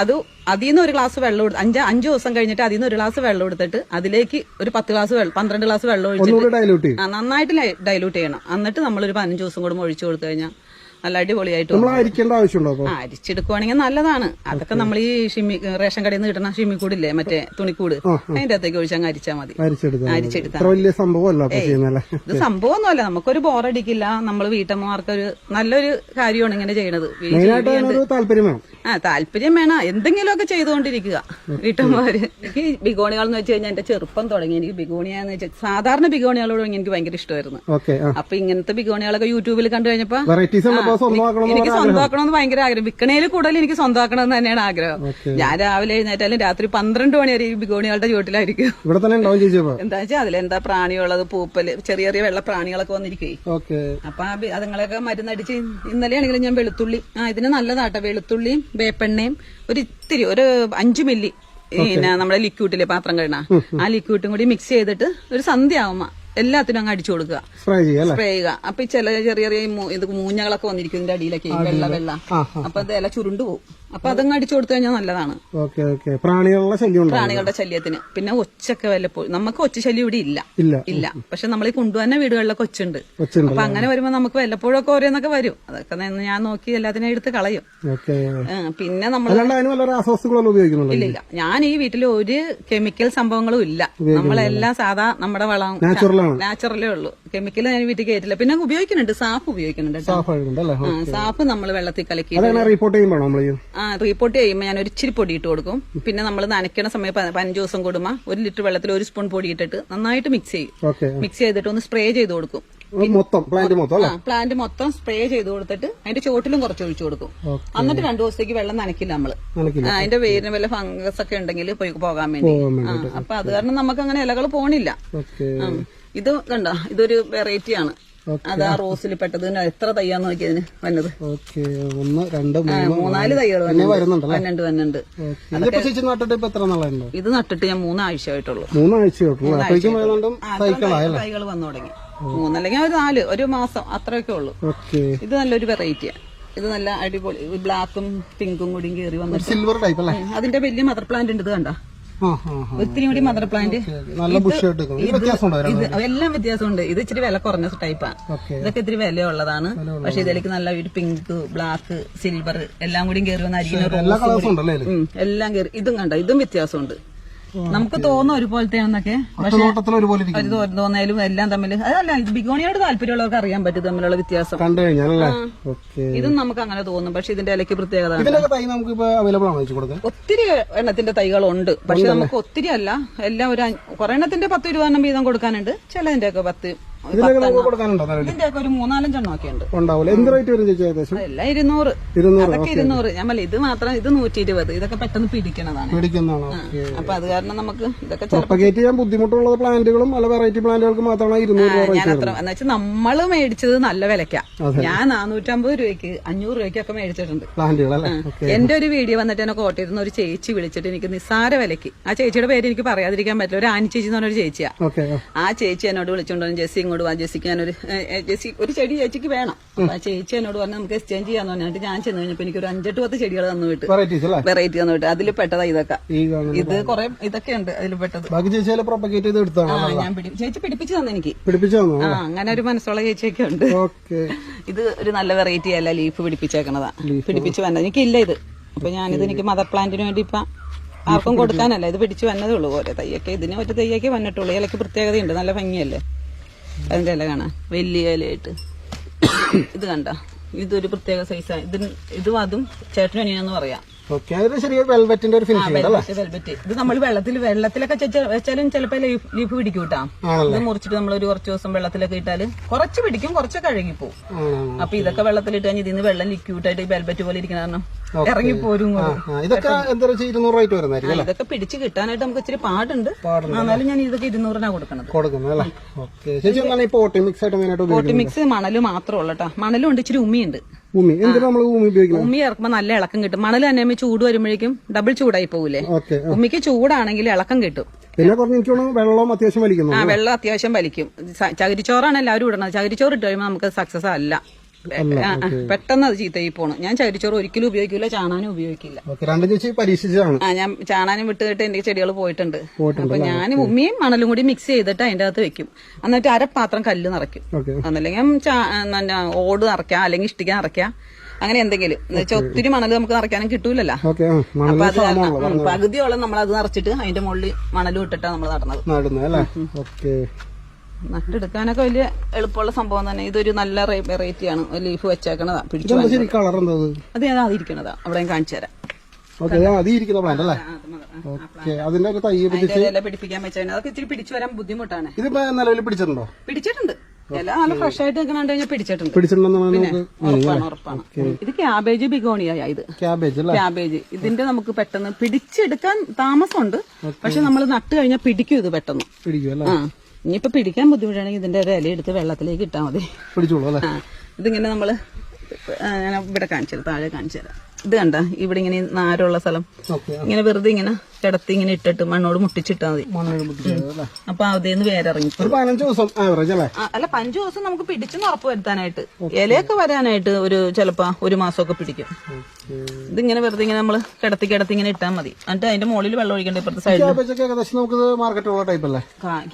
അത് അതിൽ നിന്ന് ഒരു ഗ്ലാസ് വെള്ളം എടുത്ത് അഞ്ച് അഞ്ച് ദിവസം കഴിഞ്ഞിട്ട് അതിൽ നിന്ന് ഒരു ഗ്ലാസ് വെള്ളം എടുത്തിട്ട് അതിലേക്ക് ഒരു പത്ത് ഗ്ലാസ് വെള്ളം പന്ത്രണ്ട് ഗ്ലാസ് വെള്ളം ഒഴിച്ച് നന്നായിട്ട് ഡൈലൂട്ട് ചെയ്യണം. എന്നിട്ട് നമ്മളൊരു പതിനഞ്ച് ദിവസം കൂടുമ്പോൾ ഒഴിച്ചു കൊടുത്തു കഴിഞ്ഞാൽ നല്ല അടിപൊളിയായിട്ട് നമ്മൾ അരിക്കേണ്ട ആവശ്യമുണ്ടോ ആ, അരിച്ചെടുക്കുവാണെങ്കിൽ നല്ലതാണ്. അതൊക്കെ നമ്മൾ ഈ ഷിമ്മി റേഷൻ കടയിൽ നിന്ന് കിട്ടുന്ന ഷിമ്മിക്കൂടില്ലേ മറ്റേ തുണിക്കൂട്. അതിന്റെ അകത്തേക്ക് ഒഴിച്ചങ്ങ് അരിച്ചാൽ മതി. അരിച്ചെടുത്താൽ വലിയ സംഭവമല്ല ഇത് സംഭവമൊന്നുമല്ല. നമുക്കൊരു ബോറടിക്കില്ല നമ്മൾ വീട്ടമ്മമാർക്കൊരു നല്ലൊരു കാര്യമാണ് ഇങ്ങനെ ചെയ്യണത്. ആ താല്പര്യം വേണം. എന്തെങ്കിലുമൊക്കെ ചെയ്തുകൊണ്ടിരിക്കുക. വീട്ടമ്മമാര്. എനിക്ക് ബിഗോണികൾ എന്ന് വെച്ച് കഴിഞ്ഞാൽ എന്റെ ചെറുപ്പം തുടങ്ങി. എനിക്ക് ബിഗോണിയ എന്ന് വെച്ചാൽ സാധാരണ ബിഗോണികളോട് എനിക്ക് ഭയങ്കര ഇഷ്ടമായിരുന്നു. അപ്പൊ ഇങ്ങനത്തെ ബിഗോണികളൊക്കെ യൂട്യൂബിൽ കണ്ടു കഴിഞ്ഞപ്പോ ഉള്ളപ്പോ സ്വന്തമാക്കണം എനിക്ക് സ്വന്തമാക്കണമെന്ന് ഭയങ്കര ആഗ്രഹം. വിൽക്കണേൽ കൂടുതൽ എനിക്ക് സ്വന്തമാക്കണം എന്ന് തന്നെയാണ് ആഗ്രഹം. ഞാൻ രാവിലെ എഴുന്നേറ്റാലും രാത്രി പന്ത്രണ്ട് മണി വരെ ഈ ബിഗോണികളുടെ ചുവട്ടിലായിരിക്കും. ഇവിടെ തന്നെ ഉണ്ടാവും ചേച്ചി അപ്പൊ എന്താ വെച്ചാൽ അതിലെന്താ പ്രാണിയുള്ളത്? പൂപ്പൽ ചെറിയ ചെറിയ വെള്ള പ്രാണികളൊക്കെ വന്നിരിക്കേ. അപ്പൊ അതുങ്ങളൊക്കെ മരുന്നടിച്ച് ഇന്നലെ ഇന്നലെയാണെങ്കിലും ഞാൻ വെളുത്തുള്ളി ആ ഇതിന് നല്ലതാട്ടോ. വെളുത്തുള്ളിയും വേപ്പെണ്ണയും ഒരു ഇത്തിരി ഒരു അഞ്ചു മില്ലി പിന്നെ നമ്മുടെ ലിക്വിഡിലെ പാത്രം കഴുകണ. ആ ലിക്വിഡും കൂടി മിക്സ് ചെയ്തിട്ട് ഒരു സന്ധ്യ ആവുമ്പോ എല്ലാത്തിനും അങ്ങ് അടിച്ചു കൊടുക്കുക. സ്പ്രേ ചെയ്യുക അപ്പൊ ഈ ചില ചെറിയ ചെറിയ ഇത് മൂഞ്ഞകളൊക്കെ വന്നിരിക്കും ഇതിന്റെ അടിയിലൊക്കെ വെള്ള വെള്ള. അപ്പൊ അത് ഇല ചുരുണ്ടു പോകും അപ്പൊ അതങ്ങ് അടിച്ചു കൊടുത്തു കഴിഞ്ഞാൽ നല്ലതാണ്. Okay okay. പ്രാണികളുടെ ശല്യം പ്രാണികളുടെ ശല്യത്തിന്. പിന്നെ ഒച്ചൊക്കെ വല്ലപ്പോഴും നമുക്ക് ഒച്ച ശല്യം ഇവിടെ ഇല്ല. ഇല്ല. ഇല്ല. പക്ഷെ നമ്മൾ ഈ കൊണ്ടുവന്ന വീടുകളിലൊക്കെ ഒച്ചുണ്ട്. അപ്പൊ അങ്ങനെ വരുമ്പോ നമുക്ക് വല്ലപ്പോഴൊക്കെ ഓരോന്നൊക്കെ വരും. അതൊക്കെ ഞാൻ നോക്കി എല്ലാത്തിനും എടുത്ത് കളയും. പിന്നെ നമ്മൾ ഇല്ല ഇല്ല? ഞാൻ ഈ വീട്ടിൽ ഒരു കെമിക്കൽ സംഭവങ്ങളും ഇല്ല. നമ്മളെല്ലാം സാധാ നമ്മുടെ വളം നാച്ചുറലേ ഉള്ളൂ. കെമിക്കൽ ഞാൻ വീട്ടിൽ കയറ്റില്ല പിന്നെ ഉപയോഗിക്കുന്നുണ്ട്. സാഫ് ഉപയോഗിക്കുന്നുണ്ട് സാപ്പ് സാഫ് നമ്മൾ വെള്ളത്തിൽ കലക്കി റിപ്പോർട്ട് ചെയ്യുമ്പോഴോ റിപ്പോർട്ട് ചെയ്യുമ്പോൾ ഞാൻ ഒരു ഇച്ചിരി പൊടി ഇട്ട് കൊടുക്കും. പിന്നെ നമ്മൾ നനയ്ക്കണ സമയം പതിനഞ്ച് ദിവസം കൂടുമ്പോൾ ഒരു ലിറ്റർ വെള്ളത്തിൽ ഒരു സ്പൂൺ പൊടി ഇട്ടിട്ട് നന്നായിട്ട് മിക്സ് ചെയ്യും. മിക്സ് ചെയ്തിട്ട് ഒന്ന് സ്പ്രേ ചെയ്ത് കൊടുക്കും. മൊത്തം പ്ലാന്റ് മൊത്തം പ്ലാന്റ് മൊത്തം സ്പ്രേ ചെയ്ത് കൊടുത്തിട്ട് അതിന്റെ ചോട്ടിലും കുറച്ച് ഒഴിച്ചു കൊടുക്കും. എന്നിട്ട് രണ്ടു ദിവസത്തേക്ക് വെള്ളം നനയ്ക്കില്ല നമ്മൾ. അതിന്റെ വേരിന് വല്ല ഫംഗസ് ഒക്കെ ഉണ്ടെങ്കിൽ പോയി പോകാൻ വേണ്ടി. അപ്പൊ അത് കാരണം നമുക്ക് അങ്ങനെ ഇലകൾ പോണില്ല ഇത് കണ്ടോ? ഇതൊരു വെറൈറ്റി ആണ്. ഓക്കെ. അത് ആ റോസിൽ പെട്ടത് എത്ര തയ്യാന്ന് നോക്കിയതിന് വന്നത്? ഒന്ന് രണ്ട് മൂന്നാൽ തൈകൾ പിന്നെ വരുന്നുണ്ടല്ലേ? വന്നുണ്ട് വന്നുണ്ട് ഓക്കെ. ഇതിപ്പോ ചേച്ചി നട്ടിട്ട് ഇപ്പൊ ഇത് നട്ടിട്ട് ഞാൻ മൂന്നാഴ്ച ആയിട്ടുള്ളൂ തൈകൾ വന്നു തുടങ്ങി. മൂന്നല്ലെങ്കിൽ ഒരു നാല് ഒരു മാസം അത്രയൊക്കെ ഉള്ളൂ. ഇത് നല്ലൊരു വെറൈറ്റിയാ ഇത് നല്ല അടിപൊളി ബ്ലാക്കും പിങ്കും കൂടിയും കയറി വന്നിട്ട് സിൽവർ ടൈപ്പ് അല്ലേ? അതിന്റെ വലിയ മദർ പ്ലാന്റ് ഉണ്ട് ഇത് കണ്ട? ഒത്തിരി കൂടി മദർ പ്ലാന്റ് നല്ല എല്ലാം വ്യത്യാസമുണ്ട്. ഇത് ഇച്ചിരി വില കുറഞ്ഞ ടൈപ്പാണ് ഇതൊക്കെ ഇത്തിരി വിലയുള്ളതാണ്. പക്ഷെ ഇതിലേക്ക് നല്ല ഒരു പിങ്ക് ബ്ലാക്ക് സിൽവർ എല്ലാം കൂടി കയറി വന്ന അരിക്കുന്ന എല്ലാം കയറി ഇതും കണ്ട? ഇതും വ്യത്യാസമുണ്ട്. നമുക്ക് തോന്നും ഒരുപോലത്തെയാണെന്നൊക്കെ. പക്ഷേ ഒരുപോലെ ഒരു എല്ലാം തമ്മിൽ അതല്ല ബിഗോണിയോട് താല്പര്യമുള്ളവർക്ക് അറിയാൻ പറ്റും തമ്മിലുള്ള വ്യത്യാസം. കണ്ടു ഇതും നമുക്ക് അങ്ങനെ തോന്നും. പക്ഷെ ഇതിന്റെ ഇലയ്ക്ക് പ്രത്യേകത ഇതിനൊക്കെ തൈ നമുക്ക് ഇപ്പൊ അവൈലബിൾ ആണോ വെച്ച് ഒത്തിരി എണ്ണത്തിന്റെ തൈകളുണ്ട്. പക്ഷെ നമുക്ക് ഒത്തിരി അല്ല എല്ലാം ഒരു കുറെ എണ്ണത്തിന്റെ പത്ത് രൂപ വീതം കൊടുക്കാനുണ്ട്. ചിലതിന്റെ ഒക്കെ പത്ത് ഇതിനൊക്കെ നമുക്ക് കൊടുക്കാനുണ്ടോ നിലവിൽ? ഇതിന്റെ ഒക്കെ ഒരു മൂന്നാലഞ്ചെണ്ണം ഒക്കെ ഉണ്ട്. ഉണ്ടാവില്ല എന്ത് റേറ്റ് വരും ചേച്ചി ഏകദേശം? എല്ലാം ഇരുന്നൂറ്. അതൊക്കെ ഇരുന്നൂറ്. ഞാൻ ഇത് മാത്രം ഇത് നൂറ്റി ഇരുപത് ഇതൊക്കെ പെട്ടെന്ന് പിടിക്കണതാണ്. മേടിക്കുന്നതാണോ ഓക്കെ. അപ്പൊ അത് കാരണം നമുക്ക് ഇതൊക്കെ പ്രൊപ്പഗേറ്റ് ചെയ്യാൻ ബുദ്ധിമുട്ടുള്ള പ്ലാന്റുകളും അല്ല വെറൈറ്റി പ്ലാന്റുകൾക്ക് മാത്രമാണ് ഇരുന്നൂറ് രൂപ ഞാൻ അത്ര എന്ന് വെച്ചാൽ നമ്മൾ മേടിച്ചത് നല്ല വിലക്കാ ഞാൻ നാനൂറ്റമ്പത് രൂപയ്ക്ക് അഞ്ഞൂറ് രൂപയ്ക്കൊക്കെ മേടിച്ചിട്ടുണ്ട്. പ്ലാന്റുകൾ എന്റെ ഒരു വീഡിയോ വന്നിട്ട് എന്നെ കോട്ടയിരുന്ന ഒരു ചേച്ചി വിളിച്ചിട്ട് എനിക്ക് നിസ്സാര വിലക്ക് ആ ചേച്ചിയുടെ പേര് എനിക്ക് പറയാതിരിക്കാൻ പറ്റില്ല. ഒരു ആനി ചേച്ചി എന്ന് പറഞ്ഞൊരു ചേച്ചിയാ. ആ ചേച്ചി എന്നോട് വിളിച്ചോണ്ടോ വന്നു, ജെസ്സി ഇങ്ങോട്ട് വാ ജെസിക്ക് ഞാനൊരു ജെസി ഒരു ചെടി ചേച്ചിക്ക് വേണം. അപ്പൊ ആ ചേച്ചി എന്നോട് പറഞ്ഞു നമുക്ക് എക്സ്ചേഞ്ച് ചെയ്യാന്ന് പറഞ്ഞിട്ട് ഞാൻ ചെന്ന് കഴിഞ്ഞപ്പോ എനിക്ക് ഒരു അഞ്ചെട്ട് പത്ത് ചെടികൾ തന്നു വിട്ട്. വെറൈറ്റി തന്നു വിട്ട്. അതിൽ പെട്ടതാ ഇതൊക്കെ. ഇത് കുറെ ഇതൊക്കെ ഉണ്ട് അതിൽ പെട്ടത്. ആ ഞാൻ പിടി ചേച്ചി പിടിപ്പിച്ചു തന്നെ എനിക്ക്. ആ അങ്ങനെ ഒരു മനസ്സുള്ള ചേച്ചിയൊക്കെ ഉണ്ട്. ഇത് ഒരു നല്ല വെറൈറ്റി അല്ല ലീഫ് പിടിപ്പിച്ചേക്കണതാ. പിടിപ്പിച്ച് വന്നത് എനിക്കില്ല ഇത്. അപ്പൊ ഞാനിത് എനിക്ക് മദർ പ്ലാന്റിന് വേണ്ടി ഇപ്പൊ ആർക്കും കൊടുക്കാനല്ല. ഇത് പിടിച്ചു വന്നതേ ഉള്ളൂ. ഓരോ തയ്യൊക്കെ ഇതിന് ഒറ്റ തയ്യൊക്കെ വന്നിട്ടുള്ളൂ. ഇലക്ക് പ്രത്യേകതയുണ്ട്. നല്ല ഭംഗിയല്ലേ? അതിന്റെ ഇല കാണാൻ വലിയ ഇലയായിട്ട് ഇത് കണ്ട? ഇതൊരു പ്രത്യേക സൈസാണ് ഇതിന് ഇതും അതും ചേട്ടനും അനിയനെന്ന് പറയാം. ഓക്കെ അതൊരു ചെറിയ വെൽവെറ്റിന്റെ ഒരു ഫിനിഷിംഗ് അല്ലേ? ഇത് നമ്മൾ വെള്ളത്തിൽ വെള്ളത്തിലൊക്കെ വെച്ചാലും ചിലപ്പോ ലീഫ് ലീഫ് പിടിക്കും കേട്ടാ ആണല്ലേ? ഇത് മുറിച്ചിട്ട് നമ്മൾ ഒരു കുറച്ച് ദിവസം വെള്ളത്തിലൊക്കെ ഇട്ടാൽ കുറച്ച് പിടിക്കും കുറച്ചൊക്കെ കഴുകി പോകും ആണോ അപ്പൊ ഇതൊക്കെ വെള്ളത്തിലിട്ട് കഴിഞ്ഞാൽ ഇതിന്ന് വെള്ളം ലിക്വിഡ് ആയിട്ട് വെൽവെറ്റ് പോലെ ഇരിക്കണ കാരണം ഇറങ്ങി പോരും ആ, ആ, ഇതൊക്കെ എന്താ വെച്ചാൽ ഇരുന്നൂറ് റേറ്റ് വരുന്നതായിരിക്കും അല്ലേ? ഇതൊക്കെ പിടിച്ച് കിട്ടാനായിട്ട് നമുക്ക് ഇച്ചിരി പാടുണ്ട്. പാടുണ്ട്. എന്നാലും ഞാൻ ഇതൊക്കെ ഇരുന്നൂറിനാ കൊടുക്കണത്. കൊടുക്കുന്നത് അല്ലേ? ഓക്കെ. ചേച്ചി എന്താണ് ഈ പോട്ടി മിക്സ് ആയിട്ട് മെയിനായിട്ട് പോട്ടി ഉപയോഗിക്കുന്നത് മിക്സ് മണൽ മാത്രമേ ഉള്ളൂ കേട്ടോ മണലും ഉണ്ട് ഇച്ചിരി ഉമ്മിയുണ്ട്. ഭൂമി എന്തിനാ നമ്മൾ ഉമി ഉപയോഗിക്കുന്നത് ഉമ്മി ഇറക്കുമ്പോൾ നല്ല ഇളക്കം കിട്ടും. മണൽ തന്നെ ചൂട് വരുമ്പോഴേക്കും ഡബിൾ ചൂടായി പോകൂലേ ഉമ്മിക്ക് ചൂടാണെങ്കിൽ ഇളക്കം കിട്ടും. പിന്നെ കുറഞ്ഞ് എനിക്ക് വെള്ളം അത്യാവശ്യം വലിക്കുന്നു ആ വെള്ളം അത്യാവശ്യം വലിക്കും. ചകിരിച്ചോറാണ് എല്ലാവരും ഇടണത്. ചകിരിച്ചോറ് ഇട്ട് കഴിയുമ്പോൾ നമുക്ക് സക്സസ് അല്ല. പെട്ടെന്ന് അത് ചീത്തയായി പോണു. ഞാൻ ചരിച്ചോറ് ഒരിക്കലും ഉപയോഗിക്കില്ല ചാണാനും ഉപയോഗിക്കില്ല. രണ്ടും ചേച്ചി പരീക്ഷിച്ചതാണ്. ആ ഞാൻ ചാണാനും വിട്ടിട്ട് എന്റെ ചെടികൾ പോയിട്ടുണ്ട്. അപ്പൊ ഞാൻ ഉമ്മിയും മണലും കൂടി മിക്സ് ചെയ്തിട്ട് അതിന്റെ അകത്ത് വെക്കും. എന്നിട്ട് അരപ്പാത്രം കല്ല് നിറയ്ക്കും. ഒന്നല്ലെങ്കിൽ ഓട് നിറയ്ക്കാം അല്ലെങ്കിൽ ഇഷ്ടിക നിറയ്ക്കാം. അങ്ങനെ എന്തെങ്കിലും. എന്ന് വെച്ചാൽ ഒത്തിരി മണൽ നമുക്ക് നിറയ്ക്കാനും കിട്ടൂലല്ലോ. അപ്പൊ അത് പകുതിയോളം നമ്മൾ അത് നിറച്ചിട്ട് അതിന്റെ മുകളിൽ മണലും ഇട്ടിട്ടാണ് നമ്മൾ നടന്നത്. നടുന്നത് അല്ലേ? ഓക്കെ. നട്ടെടുക്കാനൊക്കെ വലിയ എളുപ്പമുള്ള സംഭവം തന്നെ. ഇതൊരു നല്ല വെറൈറ്റി ആണ്. ലീഫ് വെച്ചേക്കണതാ. പിടിച്ചു കളർ അത് ഞാൻ അതിരിക്കണതാ അവിടെ കാണിച്ചു തരാം. പ്ലാന്റ് അല്ലേ? ഓക്കെ അതിന്റെ ഒരു പിടിച്ച് പിടിപ്പിക്കാൻ വെച്ചാൽ അതൊക്കെ ഇച്ചിരി പിടിച്ചു വരാൻ ബുദ്ധിമുട്ടാണ്. ഇതിപ്പോ നിലവിൽ പിടിച്ചിട്ടുണ്ടോ? പിടിച്ചിട്ടുണ്ട്. ഇല നല്ല ഫ്രഷ് ആയിട്ട് ഞാൻ പിടിച്ചിട്ടുണ്ട്. പിടിച്ചിട്ടുണ്ടെന്നാണ് ഇത് ക്യാബേജ് ബിഗോണിയായ ഇത്. ക്യാബേജ് ഇതിന്റെ നമുക്ക് പെട്ടെന്ന് പിടിച്ചെടുക്കാൻ താമസമുണ്ട്. പക്ഷെ നമ്മൾ നട്ട് കഴിഞ്ഞാൽ പിടിക്കും ഇത് പെട്ടെന്ന്. പിടിക്കും അല്ലേ ആ ഇനിയിപ്പോ പിടിക്കാൻ ബുദ്ധിമുട്ടാണെങ്കിൽ ഇതിന്റെ ഒരു ഇല എടുത്ത് വെള്ളത്തിലേക്ക് ഇട്ടാൽ മതി. പിടിച്ചോളൂ അല്ലേ? ഇതിങ്ങനെ നമ്മൾ ഞാൻ ഇവിടെ കാണിച്ചു തരാം താഴെ കാണിച്ചു തരാം ഇത് കണ്ട? ഇവിടെ ഇങ്ങനെ നാരുള്ള സ്ഥലം. ഇങ്ങനെ വെറുതെ ഇങ്ങനെ കിടത്തി ഇങ്ങനെ ഇട്ടിട്ട് മണ്ണോട് മുട്ടിച്ചിട്ടാൽ മതി. അപ്പൊ അതേന്ന് വേരിറങ്ങി അല്ല? പഞ്ചു ദിവസം നമുക്ക് പിടിച്ചെന്ന് ഉറപ്പ് വരുത്താനായിട്ട്. ഇലയൊക്കെ വരാനായിട്ട് ഒരു ചിലപ്പോ ഒരു മാസമൊക്കെ പിടിക്കും. ഇതിങ്ങനെ വെറുതെ ഇങ്ങനെ നമ്മൾ കിടത്തി കിടത്തി ഇങ്ങനെ ഇട്ടാൽ മതി. എന്നിട്ട് അതിന്റെ മുകളിൽ വെള്ളം ഒഴിക്കേണ്ട ഇപ്പുറത്തെ സൈഡിൽ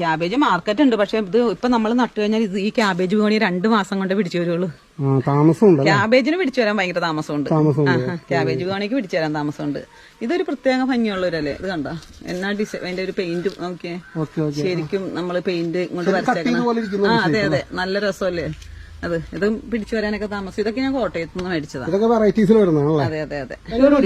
ക്യാബേജ് മാർക്കറ്റ് ഉണ്ട്. പക്ഷെ ഇത് ഇപ്പൊ നമ്മൾ നട്ടു കഴിഞ്ഞാൽ ഇത് ഈ ക്യാബേജ് വേണി രണ്ട് മാസം കൊണ്ട് പിടിച്ചു വരുള്ളൂ. ക്യാബേജിന് പിടിച്ചു വരാൻ ഭയങ്കര താമസമുണ്ട്. താമസം ക്യാബേജ് വേണിക്ക് പിടിച്ചു വരാൻ താമസമുണ്ട്. ഇതൊരു പ്രത്യേക ഭംഗിയുള്ള ഒരു അല്ലേ ഇത് കണ്ട? എന്നാ ഡിസൈൻ അതിന്റെ ഒരു പെയിന്റ് നോക്കിയേ. ശരിക്കും നമ്മൾ പെയിന്റ് ഇങ്ങോട്ട് വരച്ചേക്കണം. ആ അതെ അതെ. നല്ല രസമല്ലേ? അത് ഇത് പിടിച്ചു വരാനൊക്കെ താമസം ഇതൊക്കെ ഞാൻ കോട്ടയത്ത് നിന്ന് മേടിച്ചതാണ് ഇതൊക്കെ വെറൈറ്റീസിൽ വരുന്നതാണല്ലേ അതെ അതെ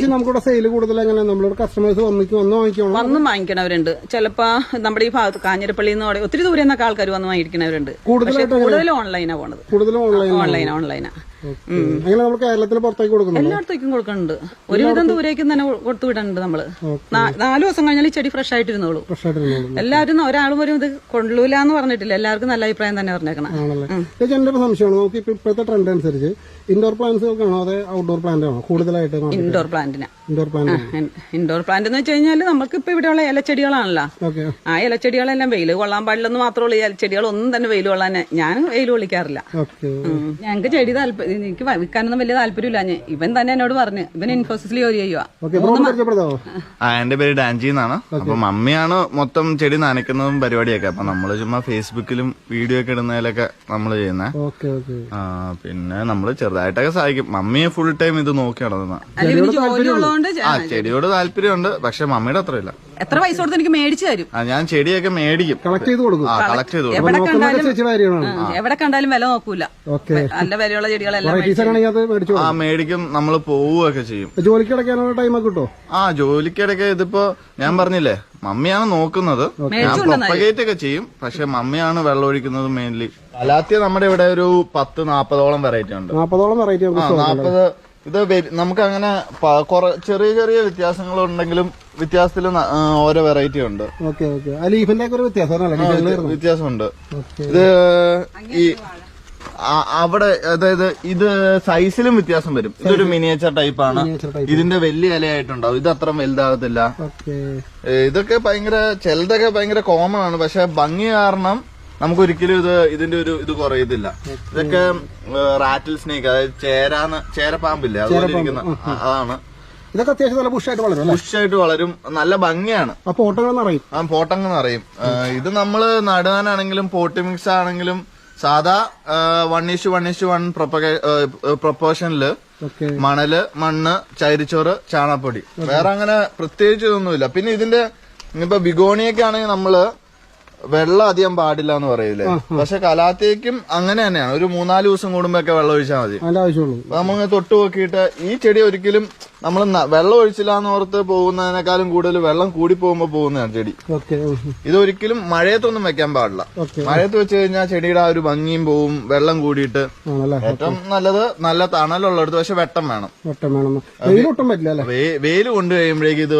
നമുക്കിവിടെ സെയിൽ കൂടുതൽ എങ്ങനെ നമ്മളോട് കസ്റ്റമേഴ്സ് വന്ന് വാങ്ങിക്കണം? വന്ന് വാങ്ങിക്കണവരുണ്ട്. ചിലപ്പോ നമ്മുടെ ഈ ഭാഗത്ത് കാഞ്ഞിരപ്പള്ളി എന്ന് പറയും ഒത്തിരി ദൂരെ നിന്നൊക്കെ ആൾക്കാർ വന്ന് വാങ്ങിക്കണവരുണ്ട് കൂടുതലായിട്ട് കൂടുതലും ഓൺലൈനാ പോണത്. ഓൺലൈൻ ഓൺലൈനാ ഓൺലൈനാ അങ്ങനെ നമ്മൾ കേരളത്തിന് പുറത്തേക്ക് കൊടുക്കുന്നുണ്ട്? എല്ലായിടത്തേക്കും കൊടുക്കുന്നുണ്ട് ഒരുവിധം ദൂരേക്കും തന്നെ കൊടുത്തു വിടുന്നുണ്ട് നമ്മൾ. നാലു ദിവസം കഴിഞ്ഞാൽ ഈ ചെടി ഫ്രഷ് ആയിട്ടിരുന്നോളൂ. എല്ലാവരും ഒരാളും ഒരു ഇത് കൊള്ളൂല എന്ന് പറഞ്ഞിട്ടില്ല. എല്ലാവർക്കും നല്ല അഭിപ്രായം തന്നെ പറഞ്ഞേക്കണം. ചേച്ചി എന്റെ ഒരു സംശയമാണ്. നമുക്ക് ഇപ്പൊ ഇപ്പോഴത്തെ ട്രെൻഡ് അനുസരിച്ച് ഇൻഡോർ പ്ലാന്റ്സുകൾക്കാണോ അതെ ഔട്ട്ഡോർ പ്ലാന്റ് ആണോ കൂടുതലായിട്ട് ഇൻഡോർ പ്ലാന്റിന് ഇൻഡോർ പ്ലാന്റ് ഇൻഡോർ പ്ലാന്റ് എന്ന് വെച്ച് കഴിഞ്ഞാൽ നമുക്ക് ഇപ്പൊ ഇവിടെയുള്ള ഇലച്ചെടികളാണല്ലോ. ആ ഇലച്ചെടികളെല്ലാം വെയിൽ കൊള്ളാൻ പാടില്ലെന്ന് മാത്രമുള്ള ഈ ഇലച്ചെടികളൊന്നും തന്നെ വെയിൽ കൊള്ളാൻ ഞാൻ വെയിൽ കൊള്ളിക്കാറില്ല. ഞങ്ങൾക്ക് ചെടി താല്പര്യം എനിക്ക് വിൽക്കാനൊന്നും വലിയ താല്പര്യമില്ല. ഞാൻ ഇവൻ തന്നെ എന്നോട് പറഞ്ഞു ഇവൻ ഇൻഫോസിസിൽ ജോലി ചെയ്യുക എന്റെ പേര് ഡാൻജി എന്നാണ്. അപ്പൊ മമ്മിയാണ് മൊത്തം ചെടി നനയ്ക്കുന്നതും പരിപാടിയൊക്കെ. അപ്പൊ നമ്മൾ ചുമ്മാ ഫേസ്ബുക്കിലും വീഡിയോ ഒക്കെ ഇടുന്നതിലൊക്കെ നമ്മൾ ചെയ്യുന്നത് ഓക്കെ പിന്നെ നമ്മൾ ചെറുതായിട്ടൊക്കെ സഹായിക്കും. മമ്മിയെ ഫുൾ ടൈം ഇത് നോക്കി നടന്ന അല്ല ഇവന് ജോലി ഉള്ളതുകൊണ്ട് ചെ- ആ ചെടിയോട് താല്പര്യമുണ്ട്. പക്ഷെ മമ്മിയുടെ അത്ര ഇല്ല. എത്ര പൈസ കൊടുത്ത് എനിക്ക് മേടിച്ചു തരും? ആ ഞാൻ ചെടിയൊക്കെ മേടിക്കും. കളക്ട് ചെയ്ത് കൊടുക്കും. ആ കളക്ട് ചെയ്തു എവിടെ കണ്ടാലും വില നോക്കൂല. ഓക്കെ. നല്ല വിലയുള്ള ചെടികളെല്ലാം വെറൈറ്റീസ് ആണെങ്കിൽ അത് മേടിച്ചു ആ മേടിക്കും. നമ്മൾ പോവുകയൊക്കെ ചെയ്യും. ജോലിക്ക് ടൈം ഒക്കെ കിട്ടുമോ ആ ജോലിക്കിടയ്ക്ക് ഇതിപ്പോ ഞാൻ പറഞ്ഞില്ലേ മമ്മിയാണ് നോക്കുന്നത്. ഞാൻ പ്രൊപ്പഗേറ്റ് ഒക്കെ ചെയ്യും. പക്ഷെ മമ്മിയാണ് വെള്ളം ഒഴിക്കുന്നത് മെയിൻലി അലാത്തിയ നമ്മുടെ ഇവിടെ ഒരു പത്ത് നാപ്പതോളം വെറൈറ്റി ഉണ്ട്. നാപ്പതോളം വെറൈറ്റി നാപ്പത് ഇത് നമുക്ക് അങ്ങനെ ചെറിയ ചെറിയ ചെറിയ വ്യത്യാസങ്ങളുണ്ടെങ്കിലും വ്യത്യാസത്തിൽ ഓരോ വെറൈറ്റി ഉണ്ട്. വ്യത്യാസമുണ്ട്. ഇത് ഈ അവിടെ അതായത് ഇത് സൈസിലും വ്യത്യാസം വരും. ഇതൊരു മിനിയേച്ചർ ടൈപ്പ് ആണ്. ഇതിന്റെ വലിയ ഇലയായിട്ടുണ്ടാവും. ഇത് അത്ര വലുതാകത്തില്ല. ഇതൊക്കെ ഭയങ്കര ചിലതൊക്കെ ഭയങ്കര കോമൺ ആണ്. പക്ഷെ ഭംഗി കാരണം നമുക്ക് ഒരിക്കലും ഇത് ഇതിന്റെ ഒരു ഇത് കുറയത്തില്ല. ഇതൊക്കെ റാറ്റിൽ സ്നേക്ക് അതായത് ചേരാന്ന് ചേരപ്പാമ്പില്ല? അതുപോലെ ഇരിക്കുന്ന അതാണ്. ഇതൊക്കെ അത്യാവശ്യം നല്ല ബുഷായിട്ട് വളരും ബുഷായിട്ട് വളരും. നല്ല ഭംഗിയാണ്. ആ അറിയും ആ പോട്ടങ്ങ് അറിയും ഇത് നമ്മൾ നടുവാനാണെങ്കിലും പോട്ടി മിക്സ് ആണെങ്കിലും സാധാ one is to one is to one പ്രൊപ്പോർഷനിൽ മണൽ മണ്ണ് ചൈരിച്ചോറ് ചാണപ്പൊടി വേറെ അങ്ങനെ പ്രത്യേകിച്ച് ഇതൊന്നുമില്ല. പിന്നെ ഇതിന്റെ ഇപ്പൊ ബിഗോണിയൊക്കെ ആണെങ്കിൽ നമ്മൾ വെള്ളം അധികം പാടില്ല എന്ന് പറയൂലേ. പക്ഷെ കലാത്തേക്കും അങ്ങനെ തന്നെയാണ്. ഒരു മൂന്നാൽ ദിവസം കൂടുമ്പോ വെള്ളം ഒഴിച്ചാൽ മതി. നമ്മളിങ്ങനെ തൊട്ട് നോക്കിയിട്ട് ഈ ചെടി ഒരിക്കലും നമ്മൾ വെള്ളം ഒഴിച്ചില്ല എന്ന് ഓർത്ത് പോകുന്നതിനേക്കാളും കൂടുതൽ വെള്ളം കൂടി പോകുമ്പോ പോകുന്നതാണ് ചെടി. ഇതൊരിക്കലും ഇത് ഒരിക്കലും മഴയത്തൊന്നും വെക്കാൻ പാടില്ല. മഴയത്ത് വെച്ച് കഴിഞ്ഞാൽ ചെടിയുടെ ആ ഒരു ഭംഗിയും പോവും വെള്ളം കൂടിയിട്ട്. ഏറ്റവും നല്ലത് നല്ല തണലുള്ളിടത്ത് പക്ഷെ വെട്ടം വേണം. വെയിൽ കൊണ്ട് കഴിയുമ്പോഴേക്ക് ഇത്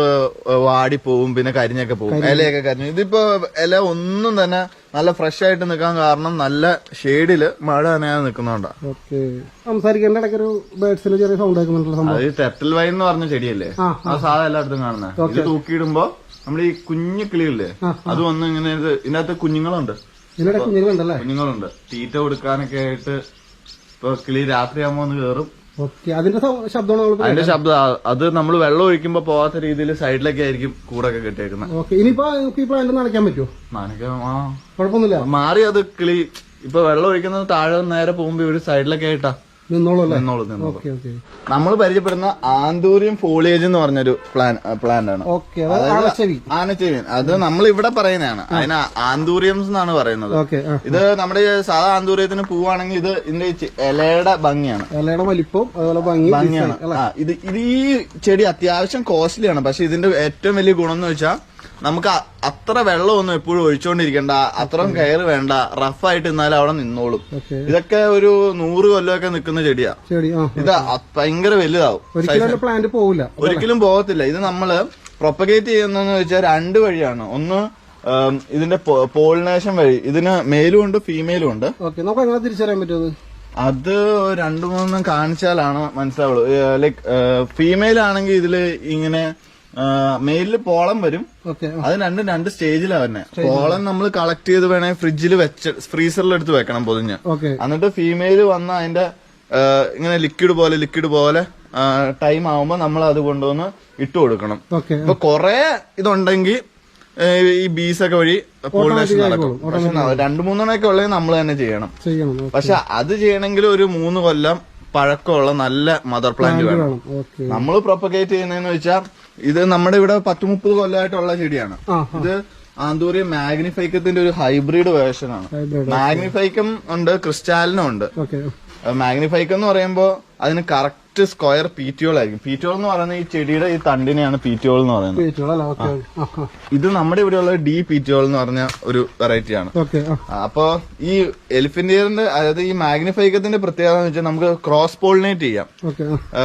വാടിപ്പോവും പിന്നെ കരിഞ്ഞൊക്കെ പോവും. ഇലയൊക്കെ കരിഞ്ഞു. ഇതിപ്പോ ഇല ഒന്നും തന്നെ നല്ല ഫ്രഷ് ആയിട്ട് നിൽക്കാൻ കാരണം നല്ല ഷെയ്ഡിൽ മഴ നനയാതെ നിൽക്കുന്നോണ്ടാ. ഓക്കെ. സംസാരിക്കേണ്ട ഇടയ്ക്ക് ഒരു ബേഡ്സിന് ചെറിയ സൗണ്ട് സംഭവം. അത് തെറ്റൽ വൈൻ എന്ന് പറഞ്ഞ ചെടിയല്ലേ? ആ, സാധനം സാധാ എല്ലായിടത്തും കാണുന്നത് ഇത് തൂക്കിയിടുമ്പോ നമ്മുടെ ഈ കുഞ്ഞു കിളികളില്ലേ അത് വന്ന് ഇങ്ങനെ ഇത് ഇതിനകത്ത് കുഞ്ഞുങ്ങളുണ്ട്. ഇതിനിടെ കുഞ്ഞുങ്ങളുണ്ടല്ലേ? കുഞ്ഞുങ്ങളുണ്ട്. തീറ്റ കൊടുക്കാനൊക്കെ ആയിട്ട് ഇപ്പൊ കിളി രാത്രിയാകുമ്പോ ഒന്ന് കയറും അതിന്റെ ശബ്ദമാണ് അതിന്റെ ശബ്ദം അത് നമ്മൾ വെള്ളം ഒഴിക്കുമ്പോ പോവാത്ത രീതിയിൽ സൈഡിലൊക്കെ ആയിരിക്കും കൂടൊക്കെ കെട്ടിയേക്കുന്നത് ഓക്കെ. ഇനിയിപ്പോ ഈ പ്ലാന്റ് നനയ്ക്കാൻ പറ്റുമോ നനയ്ക്ക ആ. കുഴപ്പമൊന്നുമില്ല. മാറി അത് കിളി ഇപ്പൊ വെള്ളം ഒഴിക്കുന്നത് താഴെ നേരെ പോകുമ്പോ ഒരു സൈഡിലൊക്കെ ആയിട്ടാ. നമ്മൾ പരിചയപ്പെടുന്ന ആന്തൂരിയം ഫോളിയേജ് എന്ന് പറഞ്ഞൊരു പ്ലാൻ പ്ലാന്റ് ആണ്. ആനച്ചെവിയൻ അത് നമ്മൾ ഇവിടെ പറയുന്നതാണ്. അതിന് ആന്തൂരിയംസ് എന്നാണ് പറയുന്നത്. ഇത് നമ്മുടെ സാധാ ആന്തൂരിയത്തിന് പൂവാണെങ്കിൽ ഇത് ഇതിന്റെ ഇലയുടെ ഭംഗിയാണ്. ഇലയുടെ വലിപ്പം അതുപോലെ ഭംഗിയാണ്. ഇത് ഇത് ഈ ചെടി അത്യാവശ്യം കോസ്റ്റ്ലിയാണ് പക്ഷെ ഇതിന്റെ ഏറ്റവും വലിയ ഗുണം എന്ന് വെച്ചാൽ നമുക്ക് അത്ര വെള്ളമൊന്നും എപ്പോഴും ഒഴിച്ചുകൊണ്ടിരിക്കണ്ട അത്രയും കയർ വേണ്ട. റഫായിട്ട് നിന്നാലും അവിടെ നിന്നോളും. ഇതൊക്കെ ഒരു നൂറ് കൊല്ലമൊക്കെ നിൽക്കുന്ന ചെടിയാ. ഇത് ഭയങ്കര വലുതാവും. പ്ലാന്റ് പോവില്ല. ഒരിക്കലും പോകത്തില്ല. ഇത് നമ്മൾ പ്രൊപ്പഗേറ്റ് ചെയ്യുന്നതെന്ന് വെച്ചാൽ രണ്ട് വഴിയാണ്. ഒന്ന് ഇതിന്റെ പോളിനേഷൻ വഴി. ഇതിന് മെയിലും ഉണ്ട് ഫീമെയിലും ഉണ്ട്. നമുക്ക് എങ്ങനെ തിരിച്ചറിയാൻ പറ്റുന്നത്? അത് രണ്ടു മൂന്നും കാണിച്ചാലാണ് മനസ്സിലാവുള്ളൂ. ലൈക് ഫീമെയിൽ ആണെങ്കിൽ ഇതിൽ ഇങ്ങനെ മെയിലിൽ പോളം വരും. അത് രണ്ടും രണ്ട് സ്റ്റേജിലാണ് തന്നെ പോളം നമ്മൾ കളക്ട് ചെയ്ത് വേണേ ഫ്രിഡ്ജിൽ വെച്ച് ഫ്രീസറിൽ എടുത്ത് വെക്കണം പൊതിഞ്ഞ്. എന്നിട്ട് ഫീമെയിൽ വന്ന അതിന്റെ ഇങ്ങനെ ലിക്വിഡ് പോലെ ലിക്വിഡ് പോലെ ടൈം ആവുമ്പോ നമ്മൾ അത് കൊണ്ടുവന്ന് ഇട്ട് കൊടുക്കണം. അപ്പൊ കൊറേ ഇതുണ്ടെങ്കിൽ ഈ ബീസ് ഒക്കെ വഴി പോളിനേഷൻ നടക്കും. പക്ഷെ രണ്ടു മൂന്നെണ്ണൊക്കെ ഉള്ളത് നമ്മൾ തന്നെ ചെയ്യണം. പക്ഷെ അത് ചെയ്യണമെങ്കിൽ ഒരു മൂന്ന് കൊല്ലം പഴക്കമുള്ള നല്ല മദർ പ്ലാന്റ് വേണം. നമ്മൾ പ്രൊപ്പഗേറ്റ് ചെയ്യുന്നതെന്ന് വെച്ചാൽ ഇത് നമ്മുടെ ഇവിടെ പത്ത് മുപ്പത് കൊല്ലമായിട്ടുള്ള ചെടിയാണ്. ഇത് ആന്തൂരി മാഗ്നിഫൈക്കത്തിന്റെ ഒരു ഹൈബ്രിഡ് വേർഷൻ ആണ്. മാഗ്നിഫൈക്കം ഉണ്ട് ക്രിസ്റ്റാലിനും ഉണ്ട്. മാഗ്നിഫൈക്കം എന്ന് പറയുമ്പോൾ അതിന് കറക്റ്റ് സ്ക്വയർ പീറ്റിയോൾ ആയിരിക്കും. പീറ്റിയോൾ എന്ന് പറയുന്നത് ഈ ചെടിയുടെ ഈ തണ്ടിനെയാണ് പീറ്റിയോൾ എന്ന് പറയുന്നത്. ഇത് നമ്മുടെ ഇവിടെയുള്ള ഡി പീറ്റിയോൾ എന്ന് പറഞ്ഞ ഒരു വെറൈറ്റി ആണ്. ഓക്കെ ആ. ആ, അപ്പൊ ഈ എലിഫന്റിയറിന്റെ അതായത് ഈ മാഗ്നിഫൈക്കത്തിന്റെ പ്രത്യേകത എന്ന് വെച്ചാൽ നമുക്ക് ക്രോസ് പോളിനേറ്റ് ചെയ്യാം.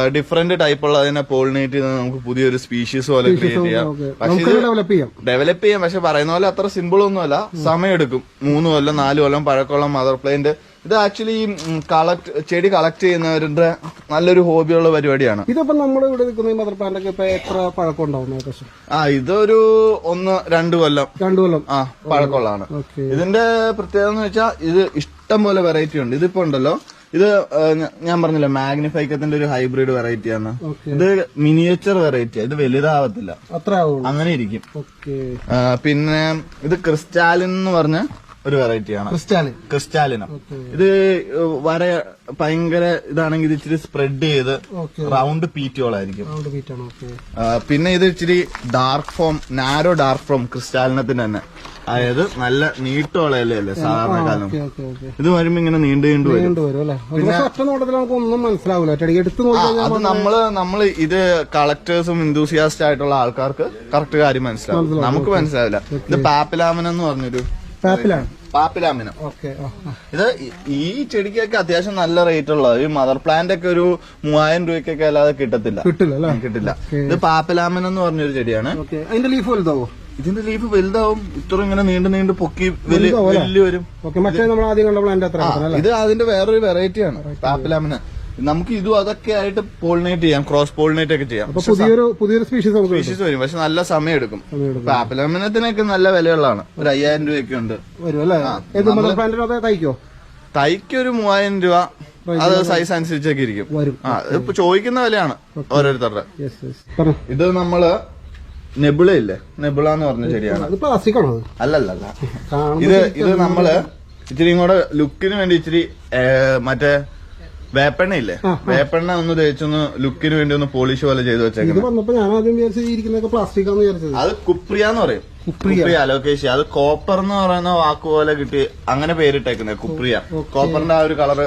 ഡിഫറെന്റ് ടൈപ്പ് ടൈപ്പുള്ള അതിനെ പോളിനേറ്റ് ചെയ്ത് നമുക്ക് പുതിയൊരു സ്പീഷീസ് പോലെ ക്രിയേറ്റ് ചെയ്യാം. പക്ഷേ ചെയ്യാം. ഡെവലപ്പ് ചെയ്യാം. പക്ഷെ പറയുന്ന പോലെ അത്ര സിമ്പിൾ ഒന്നുമല്ല. സമയമെടുക്കും മൂന്ന് കൊല്ലം നാല് കൊല്ലം പഴക്കമുള്ള മദർ പ്ലാന്റ് ഇത് ആക്ച്വലി കളക്ട് ചെടി കളക്ട് ചെയ്യുന്നവരുടെ നല്ലൊരു ഹോബിയുള്ള പരിപാടിയാണ്. ഇതിപ്പോ നമ്മുടെ ഇവിടെ നിൽക്കുന്ന ഈ മദർ പ്ലാന്റ് ഒക്കെ ഇപ്പൊ എത്ര പഴക്കം ഉണ്ടാവും ഏകദേശം? ആ ഇതൊരു ഒന്ന് രണ്ട് കൊല്ലം. രണ്ടു കൊല്ലം. ആ പഴക്കമുള്ളതാണ്. ഓക്കെ. ഇതിന്റെ പ്രത്യേകത എന്ന് വെച്ചാൽ ഇത് ഇഷ്ടം പോലെ വെറൈറ്റി ഉണ്ട്. ഇതിപ്പോ ഉണ്ടല്ലോ. ഇത് ഞാൻ പറഞ്ഞില്ല മാഗ്നിഫൈക്കത്തിന്റെ ഒരു ഹൈബ്രിഡ് വെറൈറ്റിയാണ് ആണ്. ഇത് മിനിയേച്ചർ വെറൈറ്റി ഇത് വലുതാവത്തില്ല. അത്ര അങ്ങനെ ഇരിക്കും. പിന്നെ ഇത് ക്രിസ്റ്റാലിൻ എന്ന് പറഞ്ഞ ഒരു വെറൈറ്റിയാണ് ക്രിസ്റ്റാലിൻ ക്രിസ്റ്റാലിനം ഇത് വര ഭയങ്കര ഇതാണെങ്കിൽ ഇത് ഇച്ചിരി സ്പ്രെഡ് ചെയ്ത് റൗണ്ട് പീറ്റുകളായിരിക്കും പിന്നെ ഇത് ഇച്ചിരി dark form narrow dark form ക്രിസ്റ്റാലിനത്തിന് തന്നെ. അതായത് നല്ല നീട്ടമുള്ള ഇലയല്ലേ സാധാരണ കാലം ഓക്കെ ഓക്കെ ഓക്കെ. ഇത് വരുമ്പോ ഇങ്ങനെ നീണ്ടു നീണ്ടു വരും. ഒന്നും മനസ്സിലാവില്ല അത് നമ്മൾ നമ്മൾ ഇത് കളക്ടേഴ്സും ഇന്തൂസിയാസ്റ്റ് ആയിട്ടുള്ള ആൾക്കാർക്ക് കറക്റ്റ് കാര്യം മനസ്സിലാവും. നമുക്ക് മനസ്സിലാവില്ല. ഇത് പാപ്പിലാമൻ എന്ന് പറഞ്ഞൊരു പാപ്പിലാണ് പാപ്പിലാമിനം. ഇത് ഈ- ചെടിക്കൊക്കെ അത്യാവശ്യം നല്ല റേറ്റ് ഉള്ള ഈ മദർ പ്ലാന്റ് ഒക്കെ ഒരു മൂവായിരം രൂപയ്ക്കൊക്കെ അല്ലാതെ കിട്ടത്തില്ല. കിട്ടില്ല കിട്ടില്ല. ഇത് പാപ്പിലാമിനം എന്ന് പറഞ്ഞൊരു ചെടിയാണ്. അതിന്റെ ലീഫ് വലുതാവോ? ഇതിന്റെ ലീഫ് വലുതാവും. ഇത്ര ഇങ്ങനെ നീണ്ടു നീണ്ടു പൊക്കി വലിയ വലിയ വരും. ഇത് അതിന്റെ വേറൊരു വെറൈറ്റിയാണ് പാപ്പിലാമിന്. നമുക്ക് ഇതും അതൊക്കെ ആയിട്ട് പോളിനേറ്റ് ചെയ്യാം ക്രോസ് പോളിനേറ്റ് ഒക്കെ ചെയ്യാം. പുതിയൊരു പുതിയൊരു സ്പീഷീസ് സ്പീഷീസ് വരും പക്ഷെ നല്ല സമയം എടുക്കും സമയമെടുക്കും. നല്ല വിലയുള്ളതാണ്. ഒരു അയ്യായിരം രൂപയൊക്കെ ഉണ്ട്. അതെ തൈക്ക്? ഒരു മൂവായിരം രൂപ. അത് സൈസ് അനുസരിച്ചൊക്കെ ഇരിക്കും. ആ ഇപ്പൊ ചോദിക്കുന്ന വിലയാണ് ഓരോരുത്തരുടെ. ഇത് നമ്മൾ നെബിള ഇല്ലേ? നെബിള എന്ന് പറഞ്ഞ ചെടിയാണ്. അല്ലല്ല ഇത് ഇത് നമ്മൾ ഇച്ചിരി കൂടെ ലുക്കിന് വേണ്ടി ഇച്ചിരി മറ്റേ വേപ്പെണ്ണ ഇല്ലേ വേപ്പെണ്ണ ഒന്ന് തേച്ചൊന്ന് ലുക്കിന് വേണ്ടി ഒന്ന് പോളിഷ് പോലെ ചെയ്ത് ഇത് വന്നപ്പോ ഞാൻ ആദ്യം ഇരിക്കുന്നതൊക്കെ പ്ലാസ്റ്റിക് ആണെന്ന് വിചാരിച്ചത്. അത് കുപ്രിയ എന്ന് പറയും. കുപ്രിയ. കുപ്രിയ അലോക്കേഷ്യ. അത് കോപ്പർ എന്ന് പറയുന്ന വാക്ക് പോലെ കിട്ടി അങ്ങനെ പേരിട്ടേക്കുന്നത് കുപ്രിയ. കോപ്പറിന്റെ ആ ഒരു കളറ്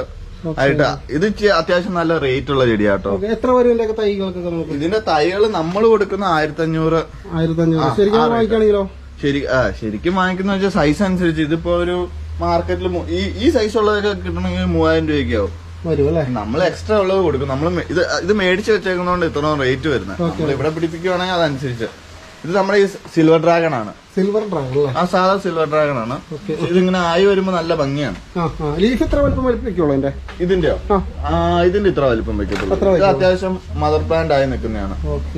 ആയിട്ട്. ഇത് അത്യാവശ്യം നല്ല റേറ്റ് ഉള്ള ചെടിയാട്ടോ. കേട്ടോ എത്ര വരും ഇതിന്റെ തൈകൾക്കൊക്കെ നമുക്ക്? ഇതിന്റെ തൈകൾ നമ്മൾ കൊടുക്കുന്ന ആയിരത്തി അഞ്ഞൂറ് ആയിരത്തി അഞ്ഞൂറ് ശരിക്കും ആ, വാങ്ങിക്കുകയാണെങ്കിലോ ശരി ആ ശരിക്കും വാങ്ങിക്കുന്ന വെച്ചാൽ സൈസ് അനുസരിച്ച് ഇതിപ്പോ ഒരു മാർക്കറ്റിൽ ഈ ഈ സൈസ് ഉള്ളതൊക്കെ കിട്ടണമെങ്കിൽ മൂവായിരം രൂപയ്ക്ക് ആവും. വരും അല്ലേ നമ്മൾ എക്സ്ട്രാ ഉള്ളത് കൊടുക്കും. നമ്മൾ ഇത് ഇത് മേടിച്ച് വെച്ചേക്കുന്നതുകൊണ്ട് ഇത്രയും റേറ്റ് വരുന്നത് നമ്മൾ ഇവിടെ പിടിപ്പിക്കുവാണെങ്കിൽ അതനുസരിച്ച്. ഇത് നമ്മുടെ ഈ സിൽവർ ഡ്രാഗൺ ആണ്. സിൽവർ ഡ്രാഗൺ അല്ലേ? ആ സാധാ സിൽവർ ഡ്രാഗൺ ആണ്. ഇതിങ്ങനെ ആയി വരുമ്പോ നല്ല ഭംഗിയാണ്. ലീഫ് എത്ര വലിപ്പം വലിപ്പിക്കുള്ളൂ എന്റെ ഇതിന്റെയോ? ആ. ഇതിന്റെ ഇത്ര വലിപ്പം വെക്കത്തുള്ളൂ. ഇത് അത്യാവശ്യം മദർ പ്ലാന്റ് ആയി നിൽക്കുന്നതാണ്.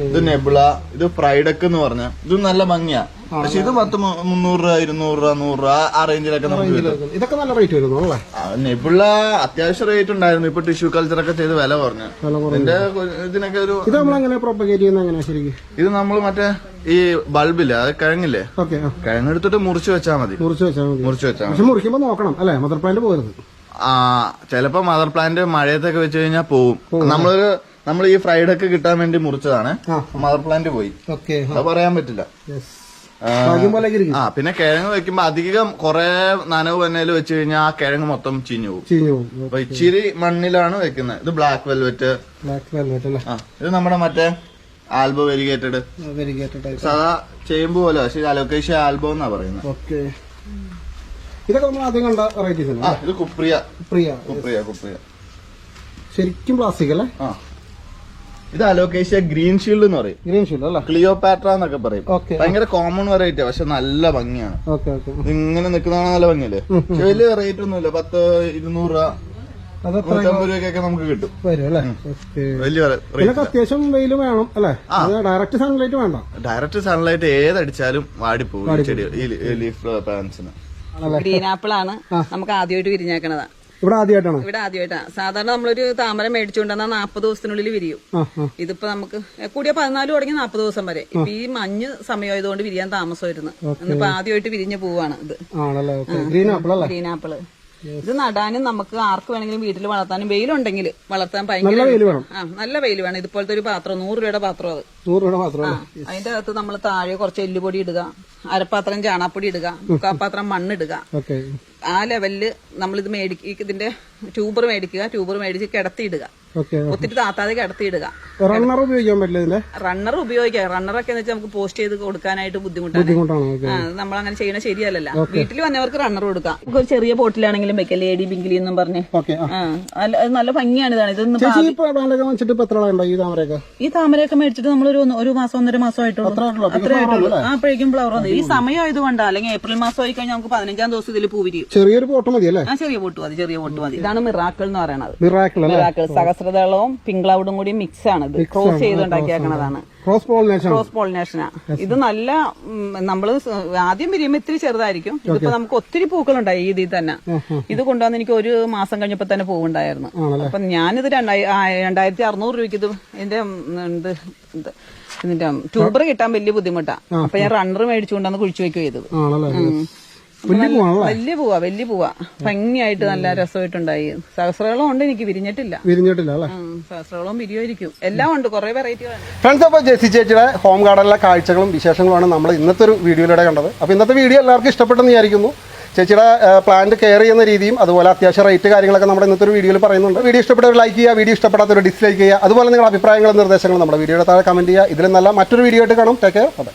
ഇത് നെബിള ഇത് ഫ്രൈഡക്ക് എന്ന് പറഞ്ഞ ഇത് നല്ല ഭംഗിയാ. പക്ഷെ ഇത് പത്ത് മുന്നൂറ് രൂപ ഇരുന്നൂറ് രൂപ നൂറ് രൂപ ആ റേഞ്ചിലൊക്കെ നമുക്ക് ഇതൊക്കെ നല്ല റേറ്റ് വരുന്നു നെബിള അത്യാവശ്യം റേറ്റ് ഉണ്ടായിരുന്നു. ഇപ്പൊ ടിഷ്യൂ കൾച്ചർ ഒക്കെ ചെയ്ത് വില പറഞ്ഞു ഇതിന്റെ ഇതിനൊക്കെ ഒരു ഇത് നമ്മൾ പ്രൊപ്പഗേറ്റ് ശരിക്കും? ഇത് നമ്മൾ മറ്റേ ഈ ബൾബില്ലേ അത് കിഴങ്ങില്ലേ? ഓക്കെ കിഴങ്ങെടുത്തിട്ട് മുറിച്ച് വെച്ചാൽ മതി. മുറിച്ച് വെച്ചാൽ മതി. മുറിച്ച് വെച്ചാൽ മതി. പക്ഷെ മുറിക്കുമ്പോൾ നോക്കണം. അല്ലെ? മദർ പ്ലാന്റ് പോകരുത് ആ ചിലപ്പോ മദർ പ്ലാന്റ് മഴയത്തൊക്കെ വെച്ച് കഴിഞ്ഞാൽ പോവും. നമ്മളൊരു നമ്മൾ ഈ ഫ്രൈഡ് ഒക്കെ കിട്ടാൻ വേണ്ടി മുറിച്ചതാണ്. മദർ പ്ലാന്റ് പോയി. ഓക്കെ അത് പറയാൻ പറ്റില്ല. ആ, പിന്നെ കിഴങ്ങ് വെക്കുമ്പോ അധികം കൊറേ നനവ് വന്നതിൽ വെച്ച് കഴിഞ്ഞാൽ ആ കിഴങ്ങ് മൊത്തം ചീഞ്ഞു പോകും. ചീഞ്ഞു പോകും. അപ്പൊ ഇച്ചിരി മണ്ണിലാണ് വെക്കുന്നത് ഇത് ബ്ലാക്ക് വെൽവെറ്റ് ബ്ലാക്ക് വെൽവെറ്റ് ഇത് നമ്മുടെ മറ്റേ ആൽബോ വെരിഗേറ്റഡ്. വെരിഗേറ്റഡ് സാധാ ചേമ്പ് പോലെ പക്ഷെ ഇത് അലോക്കേഷ്യ ആൽബോ എന്നാ പറയുന്നത്. ഓക്കെ. ഇതൊക്കെ നമ്മൾ ആദ്യം കണ്ട വെറൈറ്റീസ് ആ ഇത് കുപ്രിയ. പ്രിയ കുപ്രിയ കുപ്രിയ. ശരിക്കും പ്ലാസ്റ്റിക് അല്ലേ? ആ. ഇത് അലോക്കേഷ്യ ഗ്രീൻ ഷീൽഡ് എന്ന് പറയും. ഗ്രീൻ ഷീൽഡ് അല്ലേ? ക്ലിയോപാട്ര എന്നൊക്കെ പറയും. ഭയങ്കര കോമൺ വെറൈറ്റി പക്ഷെ നല്ല ഭംഗിയാണ്. ഇങ്ങനെ നിൽക്കുന്നതാണ് നല്ല ഭംഗിയല്ലേ? പക്ഷെ വലിയ റേറ്റ് ഒന്നുമില്ല. പത്ത് ഇരുന്നൂറ് രൂപ. നൂറ്റമ്പത് രൂപയ്ക്കൊക്കെ നമുക്ക് കിട്ടും. വരും അല്ലേ? ഓക്കെ. വലിയ ഇതിനൊക്കെ അത്യാവശ്യം വെയിൽ വേണം അല്ലേ? ഡയറക്റ്റ് സൺലൈറ്റ് വേണ്ട. ഡയറക്റ്റ് സൺലൈറ്റ് ഏതടിച്ചാലും വാടിപ്പോകും ചെടി ഈ ലീഫ് പ്ലാന്റ്സിന് ഗ്രീൻ ആപ്പിൾ ആണ്. നമുക്ക് ആദ്യമായിട്ട് വിരിഞ്ഞേക്കണതാ. ഇവിടെ ആദ്യമായിട്ടാണ്? ഇവിടെ ആദ്യമായിട്ടാണ് സാധാരണ നമ്മളൊരു താമര മേടിച്ചുകൊണ്ടുവന്നാൽ നാപ്പത് ദിവസത്തിനുള്ളിൽ വിരിയും. ഇതിപ്പോ നമുക്ക് കൂടിയ പതിനാല് തുടങ്ങി നാപ്പത് ദിവസം വരെ. ഇപ്പൊ ഈ മഞ്ഞ് സമയമായതുകൊണ്ട് വിരിയാൻ താമസമായിരുന്നു. ഇന്നിപ്പോ ആദ്യമായിട്ട് വിരിഞ്ഞു പോവാണ് ഇത്. ആണല്ലേ? ഓക്കെ. ഗ്രീൻ ആപ്പിൾ അല്ലേ? ഗ്രീൻ ആപ്പിൾ ഇത് നടാനും നമുക്ക് ആർക്ക് വേണമെങ്കിലും വീട്ടിൽ വളർത്താനും വെയിലുണ്ടെങ്കിൽ വളർത്താൻ ഭയങ്കര നല്ല വെയിൽ വേണം. ഇതുപോലത്തെ ഒരു പാത്രം നൂറ് രൂപയുടെ പാത്രം അത്. നൂറ് രൂപ മാത്രമല്ല അതിന്റെ അകത്ത് നമ്മൾ താഴെ കുറച്ച് എല്ലുപൊടി ഇടുക അരപ്പാത്രം ചാണാപ്പൊടി ഇടുക മുക്കാപ്പാത്രം മണ്ണിടുക ആ ലെവലിൽ നമ്മളിത് മേടിക്ക ഇതിന്റെ ട്യൂബർ മേടിക്കുക ട്യൂബർ മേടിച്ച് കിടത്തിയിടുക. ഒത്തിരി താത്താതെ കിടത്തിയിടുക. റണ്ണർ ഉപയോഗിക്കാൻ പറ്റില്ല റണ്ണർ ഉപയോഗിക്കാം. റണ്ണറൊക്കെ എന്ന് വെച്ചാൽ നമുക്ക് പോസ്റ്റ് ചെയ്ത് കൊടുക്കാനായിട്ട് ബുദ്ധിമുട്ടാണ്. നമ്മൾ അങ്ങനെ ചെയ്യണ ശരിയല്ലല്ലോ. വീട്ടിൽ വന്നവർക്ക് റണ്ണർ കൊടുക്കാം. നമുക്ക് ഒരു ചെറിയ ബോട്ടിലാണെങ്കിലും വെക്കാം. ലേഡി ബിങ്കിലി എന്നും പറഞ്ഞ്. നല്ല ഭംഗിയാണ് ഇതാണ്. ഇതൊന്നും ഈ താമരയൊക്കെ? മേടിച്ചിട്ട് നമ്മൾ ഒരു ഒരു മാസം ഒന്നര മാസം ആയിട്ടുള്ളൂ. അത്രേ ആയിട്ടുള്ളൂ ആ അപ്പോഴേക്കും ഫ്ലവർ വന്നു. ഈ സമയം ആയതുകൊണ്ട് അല്ലെങ്കിൽ ഏപ്രിൽ മാസം ആയി കഴിഞ്ഞാൽ നമുക്ക് പതിനഞ്ചാം ദിവസം ഇതിൽ പൂ വിരിയും. ചെറിയൊരു പോട്ട് മതി അല്ലേ? ആ ചെറിയ പോട്ട് മതി ചെറിയ പോട്ട് മതി. ഇതാണ് മിറാക്കൾ എന്ന് പറയുന്നത്. മിറാക്കൾ അല്ലേ? മിറാക്കിൾ സഹസ്രദളവും പിങ്ക് ക്ലൗഡും കൂടി മിക്സ് ആണ് ഇത്. ക്രോസ് ചെയ്ത് ചെയ്തുണ്ടാക്കിയേക്കണതാണ് ക്രോസ് പോളിനേഷൻ ക്രോസ് പോളിനേഷനാ ഇത് നല്ല നമ്മൾ നമ്മൾ ആദ്യം വിരിയുമ്പോ ഇത്തിരി ചെറുതായിരിക്കും. ഇതിപ്പോ നമുക്ക് ഒത്തിരി പൂക്കളുണ്ടായി ഈ ഇതിൽ തന്നെ. ഇത് കൊണ്ടുവന്ന് എനിക്ക് ഒരു മാസം കഴിഞ്ഞപ്പോ തന്നെ പൂവുണ്ടായിരുന്നു. അപ്പൊ ഞാനിത് രണ്ടായി- രണ്ടായിരത്തി അറുന്നൂറ് രൂപയ്ക്ക് ഇത് ഇതിന്റെ ഇതിന്റെ ട്യൂബർ കിട്ടാൻ വലിയ ബുദ്ധിമുട്ടാ. അപ്പൊ ഞാൻ റണ്ണർ മേടിച്ചുകൊണ്ടാണ് കുഴിച്ചു വെക്കുക ചെയ്തത്. വലിയ പൂവാ വലിയ പൂവാ ഭംഗിയായിട്ട് നല്ല രസമായിട്ടുണ്ടായി. സഹസ്രകളും ഉണ്ട് എനിക്ക് വിരിഞ്ഞിട്ടില്ല. വിരിഞ്ഞിട്ടില്ല അല്ലേ? സഹസ്രകളും വിരിയായിരിക്കും എല്ലാം ഉണ്ട് കുറെ വെറൈറ്റികളുണ്ട് ഫ്രണ്ട്സ് അപ്പോൾ ജെസി ചേച്ചിയുടെ ഹോം ഗാർഡനിലെ കാഴ്ചകളും വിശേഷങ്ങളുമാണ് നമ്മൾ ഇന്നത്തെ ഒരു വീഡിയോയിലൂടെ കണ്ടത്. അപ്പോൾ ഇന്നത്തെ വീഡിയോ എല്ലാവർക്കും ഇഷ്ടപ്പെട്ടെന്ന് വിചാരിക്കുന്നു. ചേച്ചിയുടെ പ്ലാന്റ് കെയർ ചെയ്യുന്ന രീതിയും അതുപോലെ അത്യാവശ്യം റേറ്റ് കാര്യങ്ങളൊക്കെ നമ്മുടെ ഇന്നത്തെ ഒരു വീഡിയോയിൽ പറയുന്നുണ്ട്. വീഡിയോ ഇഷ്ടപ്പെട്ടവർ ലൈക്ക് ചെയ്യുക വീഡിയോ ഇഷ്ടപ്പെടാത്തവർ ഡിസ്ലൈക്ക് ചെയ്യുക. അതുപോലെ നിങ്ങളുടെ അഭിപ്രായങ്ങളും നിർദ്ദേശങ്ങളും നമ്മുടെ വീഡിയോയുടെ താഴെ കമന്റ് ചെയ്യുക. ഇതിൽ നല്ല മറ്റൊരു വീഡിയോ ആയിട്ട് കാണും. ടേക്ക് കെയർ അതെ